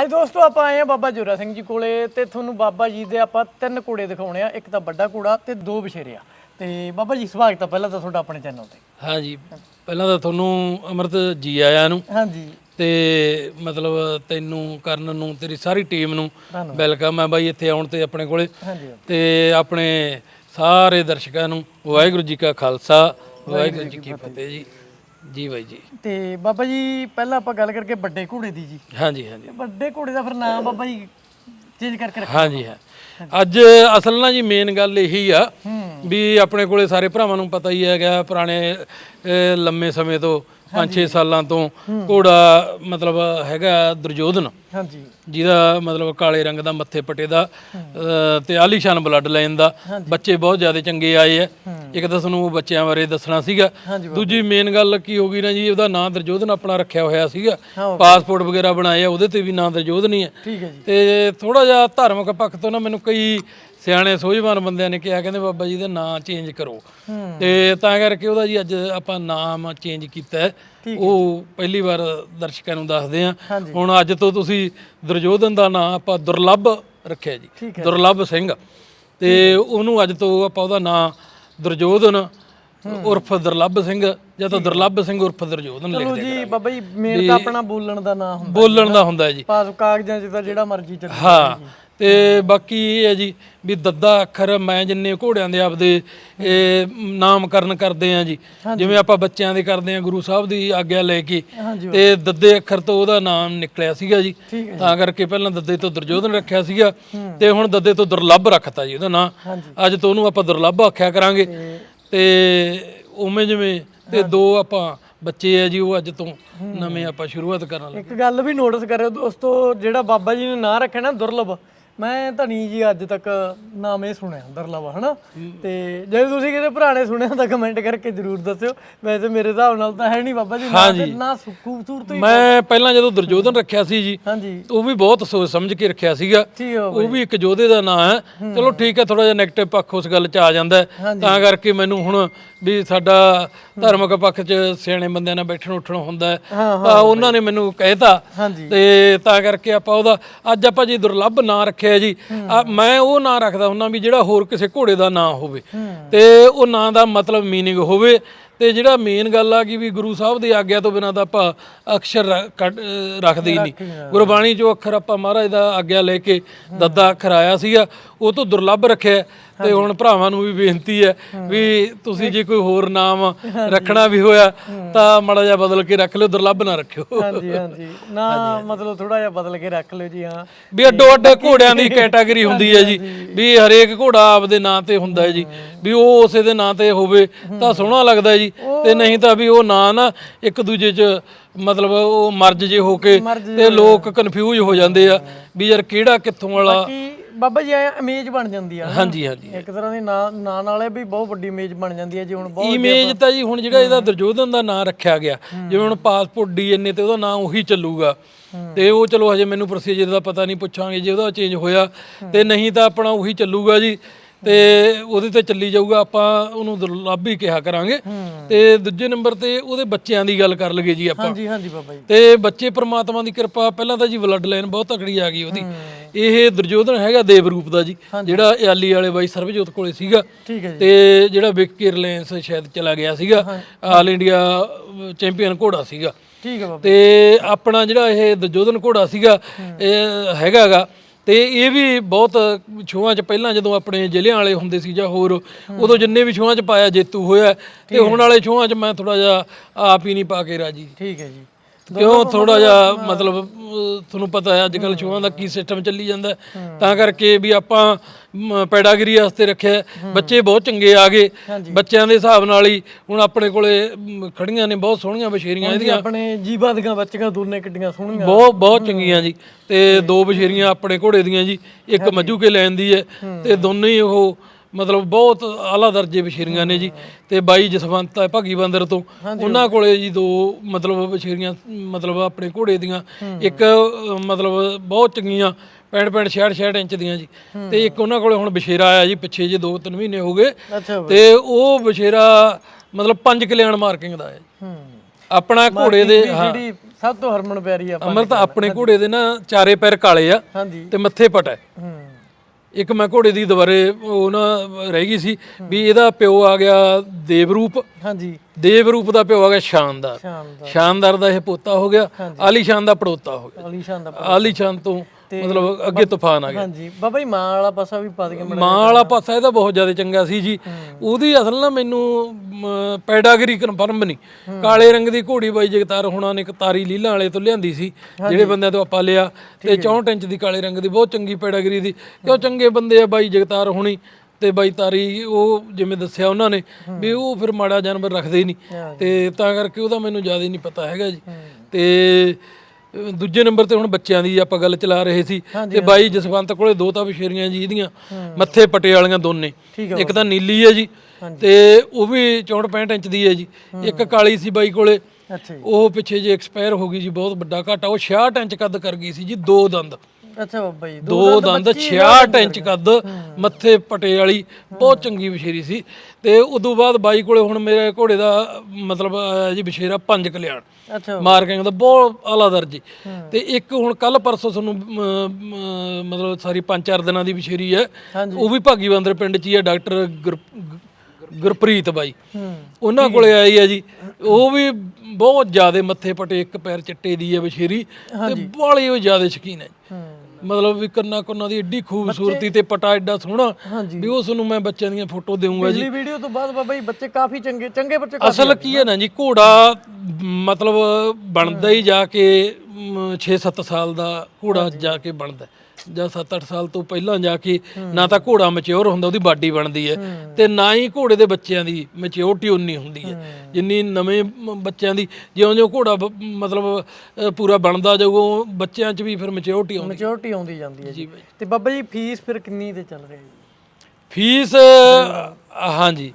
ਅੱਜ ਦੋਸਤੋ ਆਪਾਂ ਆਏ ਆ ਬਾਬਾ ਜੋਰਾ ਸਿੰਘ ਜੀ ਕੋਲੇ ਤੇ ਤੁਹਾਨੂੰ ਬਾਬਾ ਜੀ ਦੇ ਆਪਾਂ ਤਿੰਨ ਘੋੜੇ ਦਿਖਾਉਣੇ ਆ ਇੱਕ ਤਾਂ ਵੱਡਾ ਘੋੜਾ ਤੇ ਦੋ ਬਛੇਰੇ ਆ। ਤੇ ਬਾਬਾ ਜੀ ਸਵਾਗਤ ਆ ਪਹਿਲਾਂ ਤਾਂ ਤੁਹਾਡਾ ਆਪਣੇ ਚੈਨਲ ਤੇ। ਹਾਂਜੀ ਪਹਿਲਾਂ ਤਾਂ ਤੁਹਾਨੂੰ ਅਮਰਤ ਜੀ ਆਇਆਂ ਨੂੰ। ਹਾਂਜੀ। ਤੇ ਮਤਲਬ ਤੈਨੂੰ ਕਰਨ ਨੂੰ ਤੇਰੀ ਸਾਰੀ ਟੀਮ ਨੂੰ ਵੈਲਕਮ ਹੈ ਬਾਈ ਇੱਥੇ ਆਉਣ ਤੇ ਆਪਣੇ ਕੋਲੇ। ਤੇ ਆਪਣੇ ਸਾਰੇ ਦਰਸ਼ਕਾਂ ਨੂੰ ਵਾਹਿਗੁਰੂ ਜੀ ਕਾ ਖਾਲਸਾ ਵਾਹਿਗੁਰੂ ਜੀ ਕੀ ਫਤਿਹ ਜੀ। ਜੀ ਬਾਈ ਜੀ। ਤੇ ਬਾਬਾ ਜੀ ਪਹਿਲਾਂ ਆਪਾਂ ਗੱਲ ਕਰਕੇ ਵੱਡੇ ਘੋੜੇ ਦੀ ਜੀ। ਹਾਂਜੀ ਹਾਂਜੀ। ਵੱਡੇ ਘੋੜੇ ਦਾ ਫਿਰ ਨਾਮ ਬਾਬਾ ਜੀ ਚੇਂਜ ਕਰਕੇ ਰੱਖ। ਹਾਂਜੀ ਹਾਂ। ਅੱਜ ਅਸਲ ਨਾ ਜੀ ਮੇਨ ਗੱਲ ਇਹੀ ਆ ਵੀ ਆਪਣੇ ਕੋਲੇ ਸਾਰੇ ਭਰਾਵਾਂ ਨੂੰ ਪਤਾ ਹੀ ਹੈਗਾ ਪੁਰਾਣੇ ਲੰਮੇ ਸਮੇਂ ਤੋਂ 5-6 ਸਾਲਾਂ ਤੋਂ ਘੋੜਾ ਮਤਲਬ ਹੈਗਾ ਦੁਰਯੋਧਨ। ਹਾਂਜੀ। ਜਿਹਦਾ ਮਤਲਬ ਕਾਲੇ ਰੰਗ ਦਾ ਮੱਥੇ ਪੱਟੇ ਦਾ ਤੇ ਆਲੀਸ਼ਾਨ ਬਲੱਡ ਲਾਈਨ ਦਾ। ਬੱਚੇ ਬਹੁਤ ਜ਼ਿਆਦਾ ਚੰਗੇ ਆਏ ਆ। ਇੱਕ ਤਾਂ ਤੁਹਾਨੂੰ ਉਹ ਬੱਚਿਆਂ ਬਾਰੇ ਦੱਸਣਾ ਸੀਗਾ। ਦੂਜੀ ਮੇਨ ਗੱਲ ਕੀ ਹੋ ਗਈ ਨਾ ਜੀ ਉਹਦਾ ਨਾਂ ਦੁਰਯੋਧਨ ਆਪਣਾ ਰੱਖਿਆ ਹੋਇਆ ਸੀਗਾ। ਪਾਸਪੋਰਟ ਵਗੈਰਾ ਬਣਾਏ ਆ ਉਹਦੇ ਤੇ ਵੀ ਨਾਂ ਦੁਰਯੋਧਨ ਹੀ ਹੈ ਤੇ ਥੋੜਾ ਜਿਹਾ ਧਾਰਮਿਕ ਪੱਖ ਤੋਂ ਨਾ ਮੈਨੂੰ ਕਈ ਸਿਆਣੇ ਸੋਝਵਾਨ ਬੰਦਿਆਂ ਨੇ ਕਿਹਾ ਕਹਿੰਦੇ ਬਾਬਾ ਜੀ ਦਾ ਨਾਮ ਚੇਂਜ ਕਰੋ। ਤੇ ਤਾਂ ਕਰਕੇ ਉਹਦਾ ਜੀ ਅੱਜ ਆਪਾਂ ਨਾਮ ਚੇਂਜ ਕੀਤਾ ਉਹ ਪਹਿਲੀ ਵਾਰ ਦਰਸ਼ਕਾਂ ਨੂੰ ਦੱਸਦੇ ਆ ਹੁਣ ਅੱਜ ਤੋਂ ਤੁਸੀਂ ਦੁਰਯੋਧਨ ਦਾ ਨਾਮ ਆਪਾਂ ਦੁਰਲੱਭ ਰੱਖਿਆ ਜੀ। ਦੁਰਲੱਭ ਸਿੰਘ। ਤੇ ਉਹਨੂੰ ਅੱਜ ਤੋਂ ਆਪਾਂ ਉਹਦਾ ਨਾਮ ਦੁਰਯੋਧਨ ਉਰਫ ਦੁਰਲੱਭ ਸਿੰਘ ਜਾਂ ਤਾਂ ਦੁਰਲੱਭ ਸਿੰਘ ਉਰਫ ਦੁਰਯੋਧਨ ਲਿਖ ਚਲੋ ਜੀ ਬਾਬਾ ਜੀ ਮੇਨ ਤਾਂ ਆਪਣਾ ਬੋਲਣ ਦਾ ਨਾਮ ਹੁੰਦਾ ਬੋਲਣ ਦਾ ਹੁੰਦਾ ਹੈ ਜੀ। ਪਾਸ ਕਾਗਜ਼ਾਂ 'ਚ ਤਾਂ ਜਿਹੜਾ ਮਰਜ਼ੀ ਚੱਲ। ਹਾਂ। ਤੇ ਬਾਕੀ ਇਹ ਹੈ ਜੀ ਵੀ ਦੱਦਾ ਅੱਖਰ ਮੈਂ ਜਿੰਨੇ ਘੋੜਿਆਂ ਦੇ ਆਪਦੇ ਇਹ ਨਾਮਕਰਨ ਕਰਦੇ ਆ ਜੀ। ਜਿਵੇਂ ਆਪਾਂ ਬੱਚਿਆਂ ਦੇ ਕਰਦੇ ਆ ਗੁਰੂ ਸਾਹਿਬ ਦੀ ਆਗਿਆ ਲੈ ਕੇ ਤੇ ਦੱਦੇ ਅੱਖਰ ਤੋਂ ਉਹਦਾ ਨਾਮ ਨਿਕਲਿਆ ਸੀਗਾ ਜੀ। ਤਾਂ ਕਰਕੇ ਪਹਿਲਾਂ ਦੱਦੇ ਤੋਂ ਦੁਰਯੋਧਨ ਰੱਖਿਆ ਸੀਗਾ ਤੇ ਹੁਣ ਦੱਦੇ ਤੋਂ ਦੁਰਲੱਭ ਰੱਖਤਾ ਜੀ ਉਹਦਾ ਨਾਮ। ਅੱਜ ਤੋਂ ਉਹਨੂੰ ਆਪਾਂ ਦੁਰਲੱਭ ਆਖਿਆ ਕਰਾਂਗੇ। ਤੇ ਉਵੇਂ ਜਿਵੇਂ ਤੇ ਦੋ ਆਪਾਂ ਬੱਚੇ ਆ ਜੀ ਉਹ ਅੱਜ ਤੋਂ ਨਵੇਂ ਆਪਾਂ ਸ਼ੁਰੂਆਤ ਕਰਨ ਲੱਗੇ। ਇੱਕ ਗੱਲ ਵੀ ਨੋਟਿਸ ਕਰਿਓ ਦੋਸਤੋ ਜਿਹੜਾ ਬਾਬਾ ਜੀ ਨੇ ਨਾਂ ਰੱਖਿਆ ਨਾ ਦੁਰਲਭ ਮੈਂ ਤਾਂ ਨਹੀਂ ਜੀ ਅੱਜ ਤੱਕ ਨਾਮ ਇਹ ਸੁਣਿਆ ਦੁਰਲਭ ਹਨਾ? ਤੇ ਜੇ ਤੁਸੀਂ ਕਿਤੇ ਭਰਾ ਨੇ ਸੁਣਿਆ ਤਾਂ ਕਮੈਂਟ ਕਰਕੇ ਜਰੂਰ ਦੱਸਿਓ। ਵੈਸੇ ਮੇਰੇ ਹਿਸਾਬ ਨਾਲ ਤਾਂ ਹੈ ਨਹੀਂ ਬਾਬਾ ਜੀ ਨਾਂ ਤੇ ਨਾ ਖੂਬਸੂਰਤ ਹੀ ਮੈਂ ਪਹਿਲਾਂ ਜਦੋਂ ਦੁਰਯੋਧਨ ਰੱਖਿਆ ਸੀ ਜੀ ਹਾਂਜੀ ਉਹ ਵੀ ਬਹੁਤ ਸੋਚ ਸਮਝ ਕੇ ਰੱਖਿਆ ਸੀਗਾ। ਉਹ ਵੀ ਇੱਕ ਯੋਧੇ ਦਾ ਨਾਂ ਹੈ। ਚਲੋ ਠੀਕ ਹੈ ਥੋੜਾ ਜਿਹਾ 네ਗੇਟਿਵ ਪੱਖ ਉਸ ਗੱਲ 'ਚ ਆ ਜਾਂਦਾ। ਤਾਂ ਕਰਕੇ ਮੈਨੂੰ ਹੁਣ ਵੀ ਸਾਡਾ ਧਾਰਮਿਕ ਪੱਖ 'ਚ ਸਿਆਣੇ ਬੰਦਿਆਂ ਨਾਲ ਬੈਠਣ ਉੱਠਣ ਹੁੰਦਾ ਤਾਂ ਉਹਨਾਂ ਨੇ ਮੈਨੂੰ ਕਹਿਤਾ। ਤੇ ਤਾਂ ਕਰਕੇ ਆਪਾਂ ਉਹਦਾ ਅੱਜ ਆਪਾਂ ਜੀ ਦੁਰਲੱਭ ਨਾਂ ਰੱਖਿਆ ਜੀ ਮੈਂ ਉਹ ਨਾਂ ਰੱਖਦਾ ਹੁੰਦਾ ਵੀ ਜਿਹੜਾ ਹੋਰ ਕਿਸੇ ਘੋੜੇ ਦਾ ਨਾਂ ਹੋਵੇ। ਤੇ ਉਹ ਨਾਂ ਦਾ ਮਤਲਬ ਮੀਨਿੰਗ ਹੋਵੇ। ਤੇ ਜਿਹੜਾ ਮੇਨ ਗੱਲ ਆ ਕਿ ਵੀ ਗੁਰੂ ਸਾਹਿਬ ਦੀ ਆਗਿਆ ਤੋਂ ਬਿਨਾਂ ਤਾਂ ਆਪਾਂ ਅਕਸ਼ਰ ਕੱਢ- ਰੱਖਦੇ ਹੀ ਨਹੀਂ। ਗੁਰਬਾਣੀ ਚੋਂ ਅੱਖਰ ਆਪਾਂ ਮਹਾਰਾਜ ਦਾ ਆਗਿਆ ਲੈ ਕੇ ਦੱਦਾ ਅੱਖਰ ਆਇਆ ਸੀਗਾ। ਉਹ ਤੋਂ ਦੁਰਲੱਭ ਰੱਖਿਆ। ਤੇ ਹੁਣ ਭਰਾਵਾਂ ਨੂੰ ਵੀ ਬੇਨਤੀ ਹੈ ਵੀ ਤੁਸੀਂ ਜੇ ਕੋਈ ਹੋਰ ਨਾਮ ਰੱਖਣਾ ਵੀ ਹੋਇਆ ਤਾਂ ਮਾੜਾ ਜਿਹਾ ਬਦਲ ਕੇ ਰੱਖ ਲਿਓ ਦੁਰਲੱਭ ਨਾ ਰੱਖਿਓ। ਹਾਂਜੀ ਹਾਂਜੀ। ਨਾ ਮਤਲਬ ਥੋੜਾ ਜਿਹਾ ਬਦਲ ਕੇ ਰੱਖ ਲਿਓ ਜੀ ਹਾਂ। ਵੀ ਅੱਡੋ ਅੱਡ ਘੋੜਿਆਂ ਦੀ ਕੈਟਾਗਰੀ ਹੁੰਦੀ ਹੈ ਜੀ। ਵੀ ਹਰੇਕ ਘੋੜਾ ਆਪਦੇ ਨਾਂ ਤੇ ਹੁੰਦਾ ਹੈ। ਜੀ ਵੀ ਉਹ ਉਸੇ ਦੇ ਨਾਂ ਤੇ ਹੋਵੇ ਤਾਂ ਸੋਹਣਾ ਲੱਗਦਾ ਜੀ। ਤੇ ਨਹੀਂ ਤਾਂ ਵੀ ਉਹ ਨਾਂ ਨਾ ਇੱਕ ਦੂਜੇ 'ਚ ਮਤਲਬ ਉਹ ਮਰਜ ਜੇ ਹੋ ਕੇ ਤੇ ਲੋਕ ਕਨਫਿਊਜ਼ ਹੋ ਜਾਂਦੇ ਆ ਵੀ ਯਾਰ ਕਿਹੜਾ ਕਿੱਥੋਂ ਵਾਲਾ ਬਾਬਾ ਜੀ ਐ ਇਮੇਜ ਬਣ ਜਾਂਦੀ ਆ ਹਾਂਜੀ ਹਾਂਜੀ। ਇੱਕ ਤਰ੍ਹਾਂ ਦੀ ਨਾਂ ਨਾਂ ਨਾਲੇ ਵੀ ਬਹੁਤ ਵੱਡੀ ਇਮੇਜ ਬਣ ਜਾਂਦੀ ਹੈ ਜੀ ਹੁਣ ਬਹੁਤ ਇਮੇਜ ਤਾਂ ਜੀ ਹੁਣ ਜਿਹੜਾ ਇਹਦਾ ਦੁਰਯੋਧਨ ਦਾ ਨਾਂ ਰੱਖਿਆ ਗਿਆ ਜਿਵੇਂ ਹੁਣ ਪਾਸਪੋਰਟ ਡੀਐਨਏ ਤੇ ਉਹਦਾ ਨਾਂ ਉਹੀ ਚੱਲੂਗਾ। ਤੇ ਉਹ ਚਲੋ ਹਜੇ ਮੈਨੂੰ ਪ੍ਰੋਸੀਜਰ ਦਾ ਪਤਾ ਨਹੀਂ ਪੁੱਛਾਂਗੇ ਜੇ ਉਹਦਾ ਚੇਂਜ ਹੋਇਆ ਤੇ ਨਹੀਂ ਤਾਂ ਆਪਣਾ ਉਹੀ ਚੱਲੂਗਾ ਜੀ। ਤੇ ਉਹਦੇ ਤੇ ਚੱਲੀ ਜਾਊਗਾ ਆਪਾਂ ਉਹਨੂੰ ਦੁਰਲੱਭ ਕਿਹਾ ਕਰਾਂਗੇ। ਤੇ ਦੂਜੇ ਨੰਬਰ ਤੇ ਉਹਦੇ ਬੱਚਿਆਂ ਦੀ ਗੱਲ ਕਰ ਲਈਏ ਜੀ ਆਪਾਂ। ਹਾਂਜੀ ਹਾਂਜੀ ਬਾਬਾ ਜੀ। ਤੇ ਬੱਚੇ ਪ੍ਰਮਾਤਮਾ ਦੀ ਕਿਰਪਾ ਪਹਿਲਾਂ ਤਾਂ ਜੀ ਬਲੱਡ ਲਾਈਨ ਬਹੁਤ ਤਕੜੀ ਆ ਗਈ ਉਹਦੀ। ਇਹ ਦੁਰਯੋਧਨ ਹੈਗਾ ਦੇਵ ਰੂਪ ਦਾ ਜੀ ਜਿਹੜਾ ਯਾਲੀ ਵਾਲੇ ਬਾਈ ਸਰਬਜੋਤ ਕੋਲੇ ਸੀਗਾ। ਤੇ ਜਿਹੜਾ ਵਿਕੀ ਰਿਲਾਇੰਸ ਸ਼ਾਇਦ ਚਲਾ ਗਿਆ ਸੀਗਾ ਆਲ ਇੰਡੀਆ ਚੈਂਪੀਅਨ ਘੋੜਾ ਸੀਗਾ। ਠੀਕ ਹੈ ਬਾਬਾ ਤੇ ਆਪਣਾ ਜਿਹੜਾ ਇਹ ਦੁਰਯੋਧਨ ਘੋੜਾ ਸੀਗਾ ਇਹ ਹੈਗਾਗਾ। ਤੇ ਇਹ ਵੀ ਬਹੁਤ ਛੋਹਾਂ 'ਚ ਪਹਿਲਾਂ ਜਦੋਂ ਆਪਣੇ ਜ਼ਿਲ੍ਹਿਆਂ ਵਾਲੇ ਹੁੰਦੇ ਸੀ ਜਾਂ ਹੋਰ ਉਦੋਂ ਜਿੰਨੇ ਵੀ ਛੋਹਾਂ 'ਚ ਪਾਇਆ ਜੇਤੂ ਹੋਇਆ ਤੇ ਹੁਣ ਵਾਲੇ ਛੋਹਾਂ 'ਚ ਮੈਂ ਥੋੜਾ ਜਿਹਾ ਆਪ ਹੀ ਨਹੀਂ ਪਾ ਕੇ ਰਾਜੀ। ਠੀਕ ਹੈ ਜੀ। ਕਿਉਂ? ਥੋੜਾ ਜਿਹਾ ਮਤਲਬ ਤੁਹਾਨੂੰ ਪਤਾ ਹੈ ਅੱਜ ਕੱਲ ਛੋਹਾਂ ਦਾ ਕੀ ਸਿਸਟਮ ਚੱਲੀ ਜਾਂਦਾ। ਤਾਂ ਕਰਕੇ ਵੀ ਆਪਾਂ ਪੈਡਾਗਰੀ ਵਾਸਤੇ ਰੱਖਿਆ। ਬੱਚੇ ਬਹੁਤ ਚੰਗੇ ਆ ਗਏ। ਬੱਚਿਆਂ ਦੇ ਹਿਸਾਬ ਨਾਲ ਹੀ ਹੁਣ ਆਪਣੇ ਕੋਲੇ ਖੜੀਆਂ ਨੇ ਬਹੁਤ ਸੋਹਣੀਆਂ ਬਸ਼ੇਰੀਆਂ ਜੀ ਆਪਣੇ ਜੀਵਾਂ ਦੀਆਂ ਬੱਚੀਆਂ ਦੋਨੇ ਕਿੱਡੀਆਂ ਸੋਹਣੀਆਂ। ਬਹੁਤ ਬਹੁਤ ਚੰਗੀਆਂ ਜੀ। ਤੇ ਦੋ ਬਸ਼ੇਰੀਆਂ ਆਪਣੇ ਘੋੜੇ ਦੀਆਂ ਜੀ। ਇੱਕ ਮੱਜੂ ਕੇ ਲੈਣ ਦੀ ਹੈ। ਤੇ ਦੋਨੇ ਹੀ ਉਹ ਮਤਲਬ ਬਹੁਤ ਆਲਾ ਦਰਜੇ ਬਸ਼ੇਰੀਆਂ ਨੇ ਜੀ ਤੇ ਬਾਈ ਜਸਵੰਤ ਹੈ ਭਾਗੀ ਬੰਦਰ ਤੋਂ। ਉਹਨਾਂ ਕੋਲੇ ਜੀ ਦੋ ਮਤਲਬ ਬਸ਼ੇਰੀਆਂ ਮਤਲਬ ਆਪਣੇ ਘੋੜੇ ਦੀਆਂ। ਇੱਕ ਮਤਲਬ ਬਹੁਤ ਚੰਗੀਆਂ 65 65 66 66 ਇੰਚ ਦੀਆਂ ਜੀ। ਤੇ ਇੱਕ ਉਹਨਾਂ ਕੋਲੇ ਹੁਣ ਬਸ਼ੇਰਾ ਆਇਆ ਜੀ ਪਿੱਛੇ ਜੇ 2-3 ਮਹੀਨੇ ਹੋ ਗਏ। ਤੇ ਉਹ ਬਸ਼ੇਰਾ ਮਤਲਬ 5 ਕਲਿਆਣ ਮਾਰਕਿੰਗ ਦਾ ਹੈ ਆਪਣਾ ਘੋੜੇ ਦੇ ਜਿਹੜੀ ਸਭ ਤੋਂ ਹਰਮਨ ਪਿਆਰੀ ਆ ਆਪਾਂ ਅਮਰ ਤਾਂ ਆਪਣੇ ਘੋੜੇ ਦੇ ਨਾ ਚਾਰੇ ਪੈਰ ਕਾਲੇ ਆ ਤੇ ਮੱਥੇ ਪਟ ਹੂੰ। ਇੱਕ ਮੈਂ ਘੋੜੇ ਦੀ ਦੁਬਾਰੇ ਉਹ ਨਾ ਰਹਿ ਗਈ ਸੀ ਵੀ ਇਹਦਾ ਪਿਓ ਆ ਗਿਆ ਦੇਵਰੂਪ। ਹਾਂਜੀ। ਦੇਵਰੂਪ ਦਾ ਪਿਓ ਆ ਗਿਆ ਸ਼ਾਨਦਾਰ। ਸ਼ਾਨਦਾਰ। ਸ਼ਾਨਦਾਰ ਦਾ ਇਹ ਪੋਤਾ ਹੋ ਗਿਆ ਆਲੀਸ਼ਾਨ ਦਾ ਪੜੋਤਾ ਹੋ ਗਿਆ। ਅਲੀਸ਼ਾਨ ਦਾ ਆਲੀਸ਼ਾਨ ਤੋਂ ਮਤਲਬ ਅੱਗੇ ਤੂਫਾਨ ਆ ਗਿਆ। ਹਾਂਜੀ। ਬਾਬਾ ਜੀ ਮਾਂ ਵਾਲਾ ਪਾਸਾ ਵੀ ਪਾ ਦਈਏ ਮਾਂ ਵਾਲਾ ਪਾਸਾ ਇਹਦਾ ਬਹੁਤ ਜ਼ਿਆਦਾ ਚੰਗਾ ਸੀ ਜੀ। ਉਹਦੀ ਅਸਲ ਨਾ ਮੈਨੂੰ ਪੈਡਾਗਰੀ ਕਨਫਰਮ ਨਹੀਂ। ਕਾਲੇ ਰੰਗ ਦੀ ਘੋੜੀ ਬਾਈ ਜਗਤਾਰ ਹੁਣਾਂ ਨੇ ਇੱਕ ਤਾਰੀ ਲੀਲਾ ਵਾਲੇ ਤੋਂ ਲਿਆਂਦੀ ਸੀ ਜਿਹੜੇ ਬੰਦਿਆਂ ਤੋਂ ਆਪਾਂ ਲਿਆ। ਤੇ 64 ਇੰਚ ਦੀ ਕਾਲੇ ਰੰਗ ਦੀ ਬਹੁਤ ਚੰਗੀ ਪੈਡਾਗਰੀ ਦੀ। ਕਿਉਂ ਚੰਗੇ ਬੰਦੇ ਆ ਬਾਈ ਜਗਤਾਰ ਹੁਣੀ? ਤੇ ਬਾਈ ਤਾਰੀ ਉਹ ਜਿਵੇਂ ਦੱਸਿਆ ਉਹਨਾਂ ਨੇ ਵੀ ਉਹ ਫਿਰ ਮਾੜਾ ਜਾਨਵਰ ਰੱਖਦੇ ਹੀ ਨਹੀਂ। ਤੇ ਤਾਂ ਕਰਕੇ ਉਹਦਾ ਮੈਨੂੰ ਜ਼ਿਆਦਾ ਨਹੀਂ ਪਤਾ ਹੈਗਾ ਜੀ। ਤੇ ਦੂਜੇ ਨੰਬਰ ਤੇ ਹੁਣ ਬੱਚਿਆਂ ਦੀ ਆਪਾਂ ਗੱਲ ਚਲਾ ਰਹੇ ਸੀ। ਤੇ ਬਾਈ ਜਸਵੰਤ ਕੋਲੇ ਦੋ ਤਾਂ ਵਿਸ਼ੇਰੀਆਂ ਜੀ ਇਹਦੀਆਂ ਮੱਥੇ ਪਟੇ ਵਾਲੀਆਂ ਦੋਨੇ। ਇੱਕ ਤਾਂ ਨੀਲੀ ਹੈ ਜੀ ਤੇ ਉਹ ਵੀ 64 65 ਇੰਚ ਦੀ ਹੈ ਜੀ। ਇੱਕ ਕਾਲੀ ਸੀ ਬਾਈ ਕੋਲੇ। ਉਹ ਪਿੱਛੇ ਜੇ ਐਕਸਪਾਇਰ ਹੋ ਗਈ ਜੀ ਬਹੁਤ ਵੱਡਾ ਘਾਟਾ। ਉਹ 66 ਇੰਚ ਕੱਦ ਕਰ ਗਈ ਸੀ ਜੀ ਦੋ ਦੰਦ। ਅੱਛਾ ਬਾਬਾ ਜੀ ਦੋ ਦੰਦ 66 ਇੰਚ ਕੱਦ ਮੱਥੇ ਪਟੇ ਵਾਲੀ ਬਹੁਤ ਚੰਗੀ ਵਿਸ਼ੇਰੀ ਸੀ। ਤੇ ਉਦੋਂ ਬਾਅਦ ਬਾਈ ਕੋਲੇ ਹੁਣ ਮੇਰੇ ਘੋੜੇ ਦਾ ਮਤਲਬ ਆਇਆ ਜੀ ਵਿਸ਼ੇਰਾ ਪੰਜ ਕਲਿਆਣ। ਅੱਛਾ। ਮਾਰਕਿੰਗ ਦਾ ਬਹੁਤ ਆਲਾ ਦਰਜੀ। ਤੇ ਇੱਕ ਹੁਣ ਕੱਲ ਪਰਸੋਂ ਤੁਹਾਨੂੰ ਮਤਲਬ ਸਾਰੀ ਪੰਜ ਚਾਰ ਦਿਨਾਂ ਦੀ ਵਿਸ਼ੇਰੀ ਹੈ। ਉਹ ਵੀ ਭਾਗੀ ਬੰਦਰ ਪਿੰਡ 'ਚ ਹੀ ਹੈ ਡਾਕਟਰ ਗੁਰ- ਗੁਰ- ਗੁਰਪ੍ਰੀਤ ਬਾਈ। ਉਹਨਾਂ ਕੋਲੇ ਆਈ ਹੈ ਜੀ। ਉਹ ਵੀ ਬਹੁਤ ਜ਼ਿਆਦੇ ਮੱਥੇ ਪਟੇ ਇੱਕ ਪੈਰ ਚਿੱਟੇ ਦੀ ਹੈ ਵਿਸ਼ੇਰੀ ਤੇ ਬਾਲੀ ਉਹ ਜ਼ਿਆਦੇ ਸ਼ਕੀਨ ਹੈ ਜੀ। ਹੂੰ। ਮਤਲਬ ਵੀ ਕੰਨਾ ਕੁੰਨਾ ਦੀ ਏਡੀ ਖੂਬਸੂਰਤੀ ਤੇ ਪਟਾ ਐਡਾ ਸੋਹਣਾ ਵੀ ਉਸ ਨੂੰ ਮੈਂ ਬੱਚਿਆਂ ਦੀਆਂ ਫੋਟੋ ਦੇਵਾਂਗਾ ਜੀ। ਪਿਛਲੀ ਵੀਡੀਓ ਤੋਂ ਬਾਅਦ ਬਾਬਾ ਜੀ ਬੱਚੇ ਕਾਫੀ ਚੰਗੇ ਚੰਗੇ ਬੱਚੇ ਅਸਲ ਕੀ ਹੈ ਨਾ। ਜੀ ਘੋੜਾ ਮਤਲਬ ਬਣਦਾ ਹੀ ਜਾ ਕੇ 6-7 ਸਾਲ ਦਾ ਘੋੜਾ ਜਾ ਕੇ ਬਣਦਾ। ਜਾਂ 7-8 ਸਾਲ ਤੋਂ ਪਹਿਲਾਂ ਜਾ ਕੇ ਨਾ ਤਾਂ ਘੋੜਾ ਮੈਚਿਓਰ ਹੁੰਦਾ ਉਹਦੀ ਬਾਡੀ ਬਣਦੀ ਹੈ ਤੇ ਨਾ ਹੀ ਘੋੜੇ ਦੇ ਬੱਚਿਆਂ ਦੀ ਮੈਚਿਓਰਟੀ ਉਨੀ ਹੁੰਦੀ ਹੈ। ਜਿੰਨੀ ਨਵੇਂ ਬੱਚਿਆਂ ਦੀ ਜਿਉਂ-ਜਿਉਂ ਘੋੜਾ ਮਤਲਬ ਪੂਰਾ ਬਣਦਾ ਜਾਊਗਾ ਉਹ ਬੱਚਿਆਂ 'ਚ ਵੀ ਫਿਰ ਮੈਚਿਓਰਟੀ ਆਉਂਦੀ ਮੈਚੁਰਿਟੀ ਆਉਂਦੀ ਜਾਂਦੀ ਹੈ ਜੀ। ਤੇ ਬਾਬਾ ਜੀ ਫੀਸ ਫਿਰ ਕਿੰਨੀ ਤੇ ਚੱਲ ਰਹੀ ਹੈ ਫੀਸ ਹਾਂਜੀ।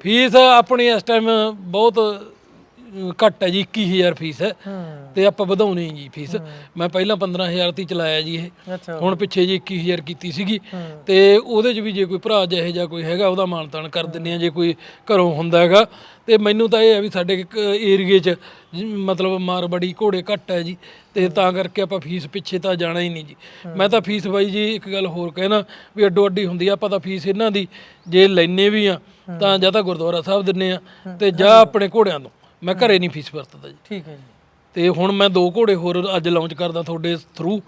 ਫੀਸ ਆਪਣੀ ਇਸ ਟਾਈਮ ਬਹੁਤ ਘੱਟ ਹੈ ਜੀ 21000 ਫੀਸ। ਹੈ। ਤੇ ਆਪਾਂ ਵਧਾਉਣੀ ਜੀ ਫੀਸ। ਮੈਂ ਪਹਿਲਾਂ 15000 ਤੇ ਚਲਾਇਆ ਜੀ ਇਹ। ਹੁਣ ਪਿੱਛੇ ਜੀ 21000 ਕੀਤੀ ਸੀਗੀ। ਤੇ ਉਹਦੇ 'ਚ ਵੀ ਜੇ ਕੋਈ ਭਰਾ ਜਿਹੇ ਜਾਂ ਕੋਈ ਹੈਗਾ ਉਹਦਾ ਮਾਨਤਾਨ ਕਰ ਦਿੰਨੇ ਆ ਜੇ ਕੋਈ ਘਰੋਂ ਹੁੰਦਾ ਹੈਗਾ। ਤੇ ਮੈਨੂੰ ਤਾਂ ਇਹ ਹੈ ਵੀ ਸਾਡੇ ਇੱਕ ਏਰੀਏ 'ਚ ਮਤਲਬ ਮਾਰਬੜੀ ਘੋੜੇ ਘੱਟ ਹੈ ਜੀ। ਤੇ ਤਾਂ ਕਰਕੇ ਆਪਾਂ ਫੀਸ ਪਿੱਛੇ ਤਾਂ ਜਾਣਾ ਹੀ ਨਹੀਂ ਜੀ। ਮੈਂ ਤਾਂ ਫੀਸ ਬਾਈ ਜੀ ਇੱਕ ਗੱਲ ਹੋਰ ਕਹਿਣਾ ਵੀ ਅੱਡੋ ਅੱਡੀ ਹੁੰਦੀ ਆ ਆਪਾਂ ਤਾਂ ਫੀਸ ਇਹਨਾਂ ਦੀ ਜੇ ਲੈਨੇ ਵੀ ਆ ਤਾਂ ਜਾਂ ਤਾਂ ਗੁਰਦੁਆਰਾ ਸਾਹਿਬ ਦਿੰਨੇ ਆ ਤੇ ਜਾਂ ਆਪਣੇ ਘੋੜਿਆਂ ਤੋਂ। ਮੈਂ ਘਰੇ ਨਹੀਂ ਫੀਸ ਵਰਤਦਾ ਜੀ। ਠੀਕ ਹੈ ਜੀ। ਤੇ ਹੁਣ ਮੈਂ ਦੋ ਘੋੜੇ ਹੋਰ ਅੱਜ ਲਾਂਚ ਕਰਦਾ ਤੁਹਾਡੇ ਥਰੂ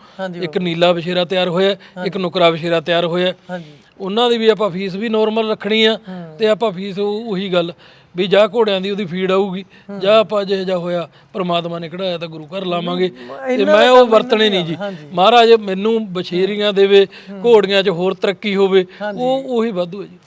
ਇੱਕ ਨੀਲਾ ਵਿਸ਼ੇਰਾ ਤਿਆਰ ਹੋਇਆ ਇੱਕ ਨੁਕਰਾ ਵਿਸ਼ੇਰਾ ਤਿਆਰ ਹੋਇਆ। ਉਹਨਾਂ ਦੀ ਵੀ ਆਪਾਂ ਫੀਸ ਵੀ ਨਾਰਮਲ ਰੱਖਣੀ ਆ ਤੇ ਆਪਾਂ ਫੀਸ ਉਹ- ਉਹੀ ਗੱਲ ਵੀ ਜਾਂ ਘੋੜਿਆਂ ਦੀ ਉਹਦੀ ਫੀਡ ਆਊਗੀ ਜਾਂ ਆਪਾਂ ਜਿਹੇ ਜਾ ਹੋਇਆ ਪ੍ਰਮਾਤਮਾ ਨੇ ਕਢਾਇਆ ਤਾਂ ਗੁਰੂ ਘਰ ਲਾਵਾਂਗੇ। ਤੇ ਮੈਂ ਉਹ ਵਰਤਣੇ ਨਹੀਂ ਜੀ। ਮਹਾਰਾਜ ਮੈਨੂੰ ਬਛੇਰੀਆਂ ਦੇਵੇ ਘੋੜੀਆਂ 'ਚ ਹੋਰ ਤਰੱਕੀ ਹੋਵੇ ਉਹ ਉਹੀ ਵਾਧੂ ਹੈ ਜੀ।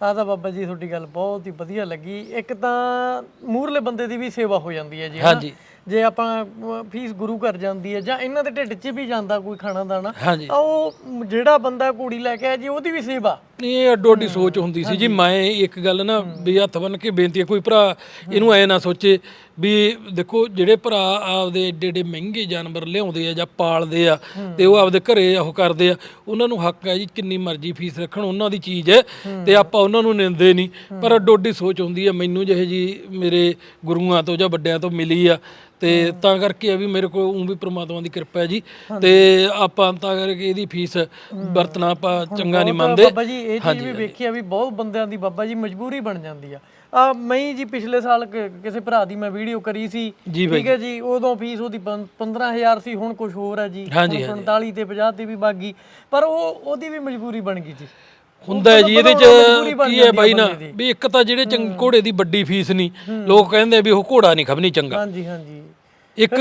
ਆਹ ਤਾਂ ਬਾਬਾ ਜੀ ਤੁਹਾਡੀ ਗੱਲ ਬਹੁਤ ਹੀ ਵਧੀਆ ਲੱਗੀ ਇੱਕ ਤਾਂ ਮੂਰਲੇ ਬੰਦੇ ਦੀ ਵੀ ਸੇਵਾ ਹੋ ਜਾਂਦੀ ਹੈ ਜੀ ਹਨਾ? ਹਾਂਜੀ। ਜੇ ਆਪਾਂ ਫੀਸ ਗੁਰੂ ਘਰ ਜਾਂਦੀ ਹੈ ਜਾਂ ਇਹਨਾਂ ਦੇ ਢਿੱਡ 'ਚ ਵੀ ਜਾਂਦਾ ਕੋਈ ਖਾਣਾ ਦਾਣਾ ਹਾਂਜੀ ਤਾਂ ਉਹ ਜਿਹੜਾ ਬੰਦਾ ਕੁੜੀ ਲੈ ਕੇ ਆਇਆ ਜੀ ਉਹਦੀ ਵੀ ਸੇਵਾ ਨਹੀਂ ਇਹ ਅੱਡੋ ਅੱਡੀ ਸੋਚ ਹੁੰਦੀ ਸੀ ਜੀ ਮੈਂ ਇੱਕ ਗੱਲ ਨਾ ਵੀ ਹੱਥ ਬੰਨ ਕੇ ਬੇਨਤੀ ਹੈ ਕੋਈ ਭਰਾ ਇਹਨੂੰ ਐ ਨਾ ਸੋਚੇ ਵੀ ਦੇਖੋ ਜਿਹੜੇ ਭਰਾ ਆਪਦੇ ਏਡੇ ਏਡੇ ਮਹਿੰਗੇ ਜਾਨਵਰ ਲਿਆਉਂਦੇ ਆ ਜਾਂ ਪਾਲਦੇ ਆ ਤੇ ਉਹ ਆਪਦੇ ਘਰੇ ਉਹ ਕਰਦੇ ਆ ਉਹਨਾਂ ਨੂੰ ਹੱਕ ਹੈ ਜੀ ਕਿੰਨੀ ਮਰਜ਼ੀ ਫੀਸ ਰੱਖਣ ਉਹਨਾਂ ਦੀ ਚੀਜ਼ ਹੈ ਤੇ ਆਪਾਂ ਉਹਨਾਂ ਨੂੰ ਨਿੰਦੇ ਨਹੀਂ। ਪਰ ਅੱਡੋ ਅੱਡੀ ਸੋਚ ਹੁੰਦੀ ਹੈ ਮੈਨੂੰ ਜਿਹੇ ਜੀ ਮੇਰੇ ਗੁਰੂਆਂ ਤੋਂ ਜਾਂ ਵੱਡਿਆਂ ਤੋਂ ਮਿਲੀ ਆ ਤੇ ਤਾਂ ਕਰਕੇ ਆ ਵੀ ਮੇਰੇ ਕੋਲ ਉਹ ਵੀ ਪ੍ਰਮਾਤਮਾ ਦੀ ਕਿਰਪਾ ਹੈ ਜੀ ਤੇ ਆਪਾਂ ਤਾਂ ਕਰਕੇ ਇਹਦੀ ਫੀਸ ਵਰਤਣਾ ਆਪਾਂ ਚੰਗਾ ਨਹੀਂ ਮੰਨਦੇ। ਬਾਬਾ ਜੀ ਇਹ ਚੀਜ਼ ਵੀ ਵੇਖੀ ਆ ਵੀ ਬਹੁਤ ਬੰਦਿਆਂ ਦੀ ਬਾਬਾ ਜੀ ਮਜਬੂਰੀ ਬਣ ਜਾਂਦੀ ਆ। ਆ ਮੈਂ ਜੀ ਪਿਛਲੇ ਸਾਲ ਕਿਸੇ ਭਰਾ ਦੀ ਮੈਂ ਵੀਡੀਓ ਕਰੀ ਸੀ। ਠੀਕ ਹੈ ਜੀ ਉਦੋਂ ਫੀਸ ਉਹਦੀ ਪੰ- 15000 ਸੀ ਹੁਣ ਕੁਝ ਹੋਰ ਹੈ ਜੀ। ਹਾਂਜੀ, ਹੁਣ 47 ਤੇ 50 ਤੇ ਵੀ ਬਾਗੀ ਪਰ ਉਹ ਉਹਦੀ ਵੀ ਮਜਬੂਰੀ ਬਣ ਗਈ ਜੀ। ਹੁੰਦਾ ਹੈ ਜੀ ਇਹਦੇ ਚ ਕੀ ਹੈ ਬਾਈ ਨਾ। ਵੀ ਇੱਕ ਤਾਂ ਜਿਹੜੇ ਚੰਗ ਘੋੜੇ ਦੀ ਵੱਡੀ ਫੀਸ ਨਹੀਂ ਲੋਕ ਕਹਿੰਦੇ ਆ ਵੀ ਉਹ ਘੋੜਾ ਨਹੀਂ ਖਬਨੀ ਚੰਗਾ। ਹਾਂਜੀ ਹਾਂਜੀ। ਇੱਕ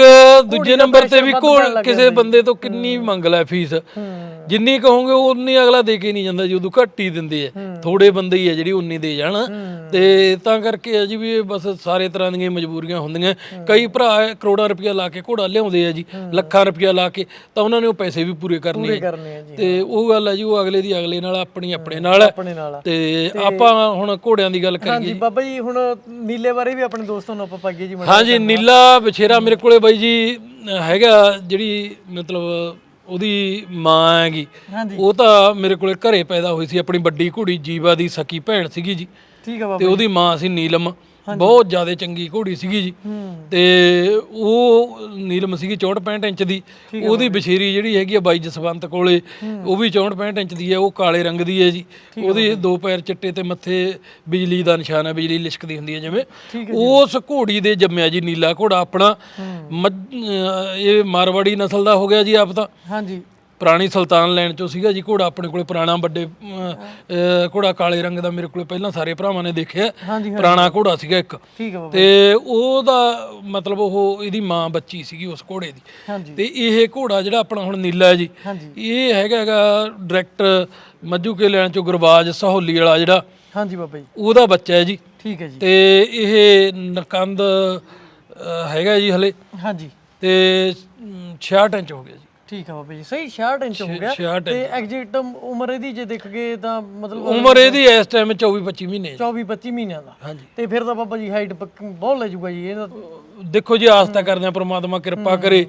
ਦੂਜੇ ਨੰਬਰ ਤੇ ਵੀ ਘੋੜ ਕਿਸੇ ਬੰਦੇ ਤੋਂ ਕਿੰਨੀ ਮੰਗ ਲੈ ਫੀਸ। ਜਿੰਨੀ ਕਹੋਗੇ ਉਨੀ ਅਗਲਾ ਦੇ ਕੇ ਨਹੀਂ ਜਾਂਦਾ ਜੀ ਉਦੋਂ ਘੱਟ ਹੀ ਦਿੰਦੇ ਆ। ਥੋੜੇ ਬੰਦੇ ਹੀ ਆ ਜਿਹੜੀ ਉਨੀ ਦੇ ਜਾਣ। ਤੇ ਤਾਂ ਕਰਕੇ ਆ ਜੀ ਵੀ ਇਹ ਬਸ ਸਾਰੇ ਤਰ੍ਹਾਂ ਦੀਆਂ ਮਜਬੂਰੀਆਂ ਹੁੰਦੀਆਂ। ਕਈ ਭਰਾ ਕਰੋੜਾਂ ਰੁਪਇਆ ਲਾ ਕੇ ਘੋੜਾ ਲਿਆਉਂਦੇ ਆ ਜੀ ਲੱਖਾਂ ਰੁਪਇਆ ਲਾ ਕੇ ਤਾਂ ਉਹਨਾਂ ਨੇ ਉਹ ਪੈਸੇ ਵੀ ਪੂਰੇ ਕਰਨੇ ਆ। ਆ ਜੀ ਤੇ ਉਹ ਗੱਲ ਹੈ ਜੀ ਉਹ ਅਗਲੇ ਦੀ ਅਗਲੇ ਨਾਲ ਆਪਣੀ ਆਪਣੇ ਨਾਲ ਆ। ਤੇ ਆਪਾਂ ਹੁਣ ਘੋੜਿਆਂ ਦੀ ਗੱਲ ਕਰੀਏ ਹਾਂਜੀ ਬਾਬਾ ਜੀ ਹੁਣ ਨੀਲੇ ਬਾਰੇ ਵੀ ਆਪਣੇ ਦੋਸਤਾਂ ਨੂੰ ਆਪਾਂ ਪਾਈਏ ਜੀ ਹਾਂਜੀ ਨੀਲਾ ਬਛੇਰਾ ਮੇਰੇ ਕੋਲੇ ਬਾਈ ਜੀ ਹੈਗਾ ਜਿਹੜੀ ਮਤਲਬ ਉਹਦੀ ਮਾਂ ਹੈਗੀ। ਹਾਂਜੀ। ਉਹ ਤਾਂ ਮੇਰੇ ਕੋਲੇ ਘਰੇ ਪੈਦਾ ਹੋਈ ਸੀ ਆਪਣੀ ਵੱਡੀ ਕੁੜੀ ਜੀਵਾ ਦੀ ਸਕੀ ਭੈਣ ਸੀਗੀ ਜੀ। ਠੀਕ ਆ ਬਾਬਾ ਤੇ ਉਹਦੀ ਮਾਂ ਸੀ ਨੀਲਮ। ਬਹੁਤ ਜ਼ਿਆਦਾ ਚੰਗੀ ਘੋੜੀ ਸੀਗੀ ਜੀ। ਤੇ ਉਹ ਨੀਲਮ ਸੀਗੀ 64 65 ਇੰਚ ਦੀ। ਉਹਦੀ ਬਸ਼ੀਰੀ ਜਿਹੜੀ ਹੈਗੀ ਆ ਬਾਈ ਜਸਵੰਤ ਕੋਲੇ ਉਹ ਵੀ 64 65 ਇੰਚ ਦੀ ਹੈ ਉਹ ਕਾਲੇ ਰੰਗ ਦੀ ਹੈ ਜੀ। ਉਹਦੇ ਦੋ ਪੈਰ ਚਿੱਟੇ ਤੇ ਮੱਥੇ ਬਿਜਲੀ ਦਾ ਨਿਸ਼ਾਨ ਹੈ ਬਿਜਲੀ ਲਿਸ਼ਕਦੀ ਹੁੰਦੀ ਹੈ ਜਿਵੇਂ। ਉਸ ਘੋੜੀ ਦੇ ਜੰਮਿਆ ਜੀ ਨੀਲਾ ਘੋੜਾ ਆਪਣਾ। ਇਹ ਮਾਰਵਾੜੀ ਨਸਲ ਦਾ ਹੋ ਗਿਆ ਜੀ ਆਪ ਤਾਂ। ਹਾਂਜੀ। ਪੁਰਾਣੀ ਸੁਲਤਾਨ ਲੈਣ ਚੋਂ ਸੀਗਾ ਜੀ ਘੋੜਾ ਆਪਣੇ ਕੋਲੇ ਪੁਰਾਣਾ ਵੱਡੇ ਅਹ, ਘੋੜਾ ਕਾਲੇ ਰੰਗ ਦਾ ਮੇਰੇ ਕੋਲੇ ਪਹਿਲਾਂ ਸਾਰੇ ਭਰਾਵਾਂ ਨੇ ਦੇਖਿਆ। ਹਾਂਜੀ ਪੁਰਾਣਾ ਘੋੜਾ ਸੀਗਾ ਇੱਕ। ਠੀਕ ਹੈ ਬਾਬਾ ਤੇ ਉਹਦਾ ਮਤਲਬ ਉਹ ਇਹਦੀ ਮਾਂ ਬੱਚੀ ਸੀਗੀ ਉਸ ਘੋੜੇ ਦੀ। ਹਾਂਜੀ। ਤੇ ਇਹ ਘੋੜਾ ਜਿਹੜਾ ਆਪਣਾ ਹੁਣ ਨੀਲਾ ਹੈ ਜੀ ਹਾਂਜੀ। ਇਹ ਹੈਗਾ ਹੈਗਾ ਡਾਇਰੈਕਟਰ ਮੱਜੂ ਕੇ ਲੈਣ ਚੋਂ ਗੁਰਬਾਜ ਸਹੌਲੀ ਵਾਲਾ ਜਿਹੜਾ। ਹਾਂਜੀ ਬਾਬਾ ਜੀ। ਉਹਦਾ ਬੱਚਾ ਹੈ ਜੀ। ਠੀਕ ਹੈ ਜੀ। ਤੇ ਇਹ ਨਕੰਦ ਅਹ, ਹੈਗਾ ਜੀ ਹਲੇ। ਹਾਂਜੀ। ਤੇ ਅਮ, 66 ਇੰਚ ਹੋ ਗਿਆ ਜੀ। ਠੀਕ ਹੈ ਬਾਬਾ ਜੀ ਸਹੀ 66 ਇੰਚ ਹੋ ਗਿਆ 66 ਤੇ ਐਗਜ਼ੈਕਟ ਉਮਰ ਇਹਦੀ ਜੇ ਦੇਖ ਗਏ ਤਾਂ ਮਤਲਬ ਉਮਰ ਇਹਦੀ ਇਸ ਟਾਈਮ 24 25 ਮਹੀਨੇ ਹੈ ਜੀ। 24 25 ਮਹੀਨਿਆਂ ਦਾ। ਹਾਂਜੀ। ਤੇ ਫਿਰ ਤਾਂ ਬਾਬਾ ਜੀ ਹਾਈਟ ਬਹੁਤ ਲੈ ਜਾਊਗਾ ਜੀ ਇਹਦਾ ਦੇਖੋ ਜੀ ਆਸ ਤਾਂ ਕਰਦੇ ਆ ਪ੍ਰਮਾਤਮਾ ਕਿਰਪਾ ਕਰੇ।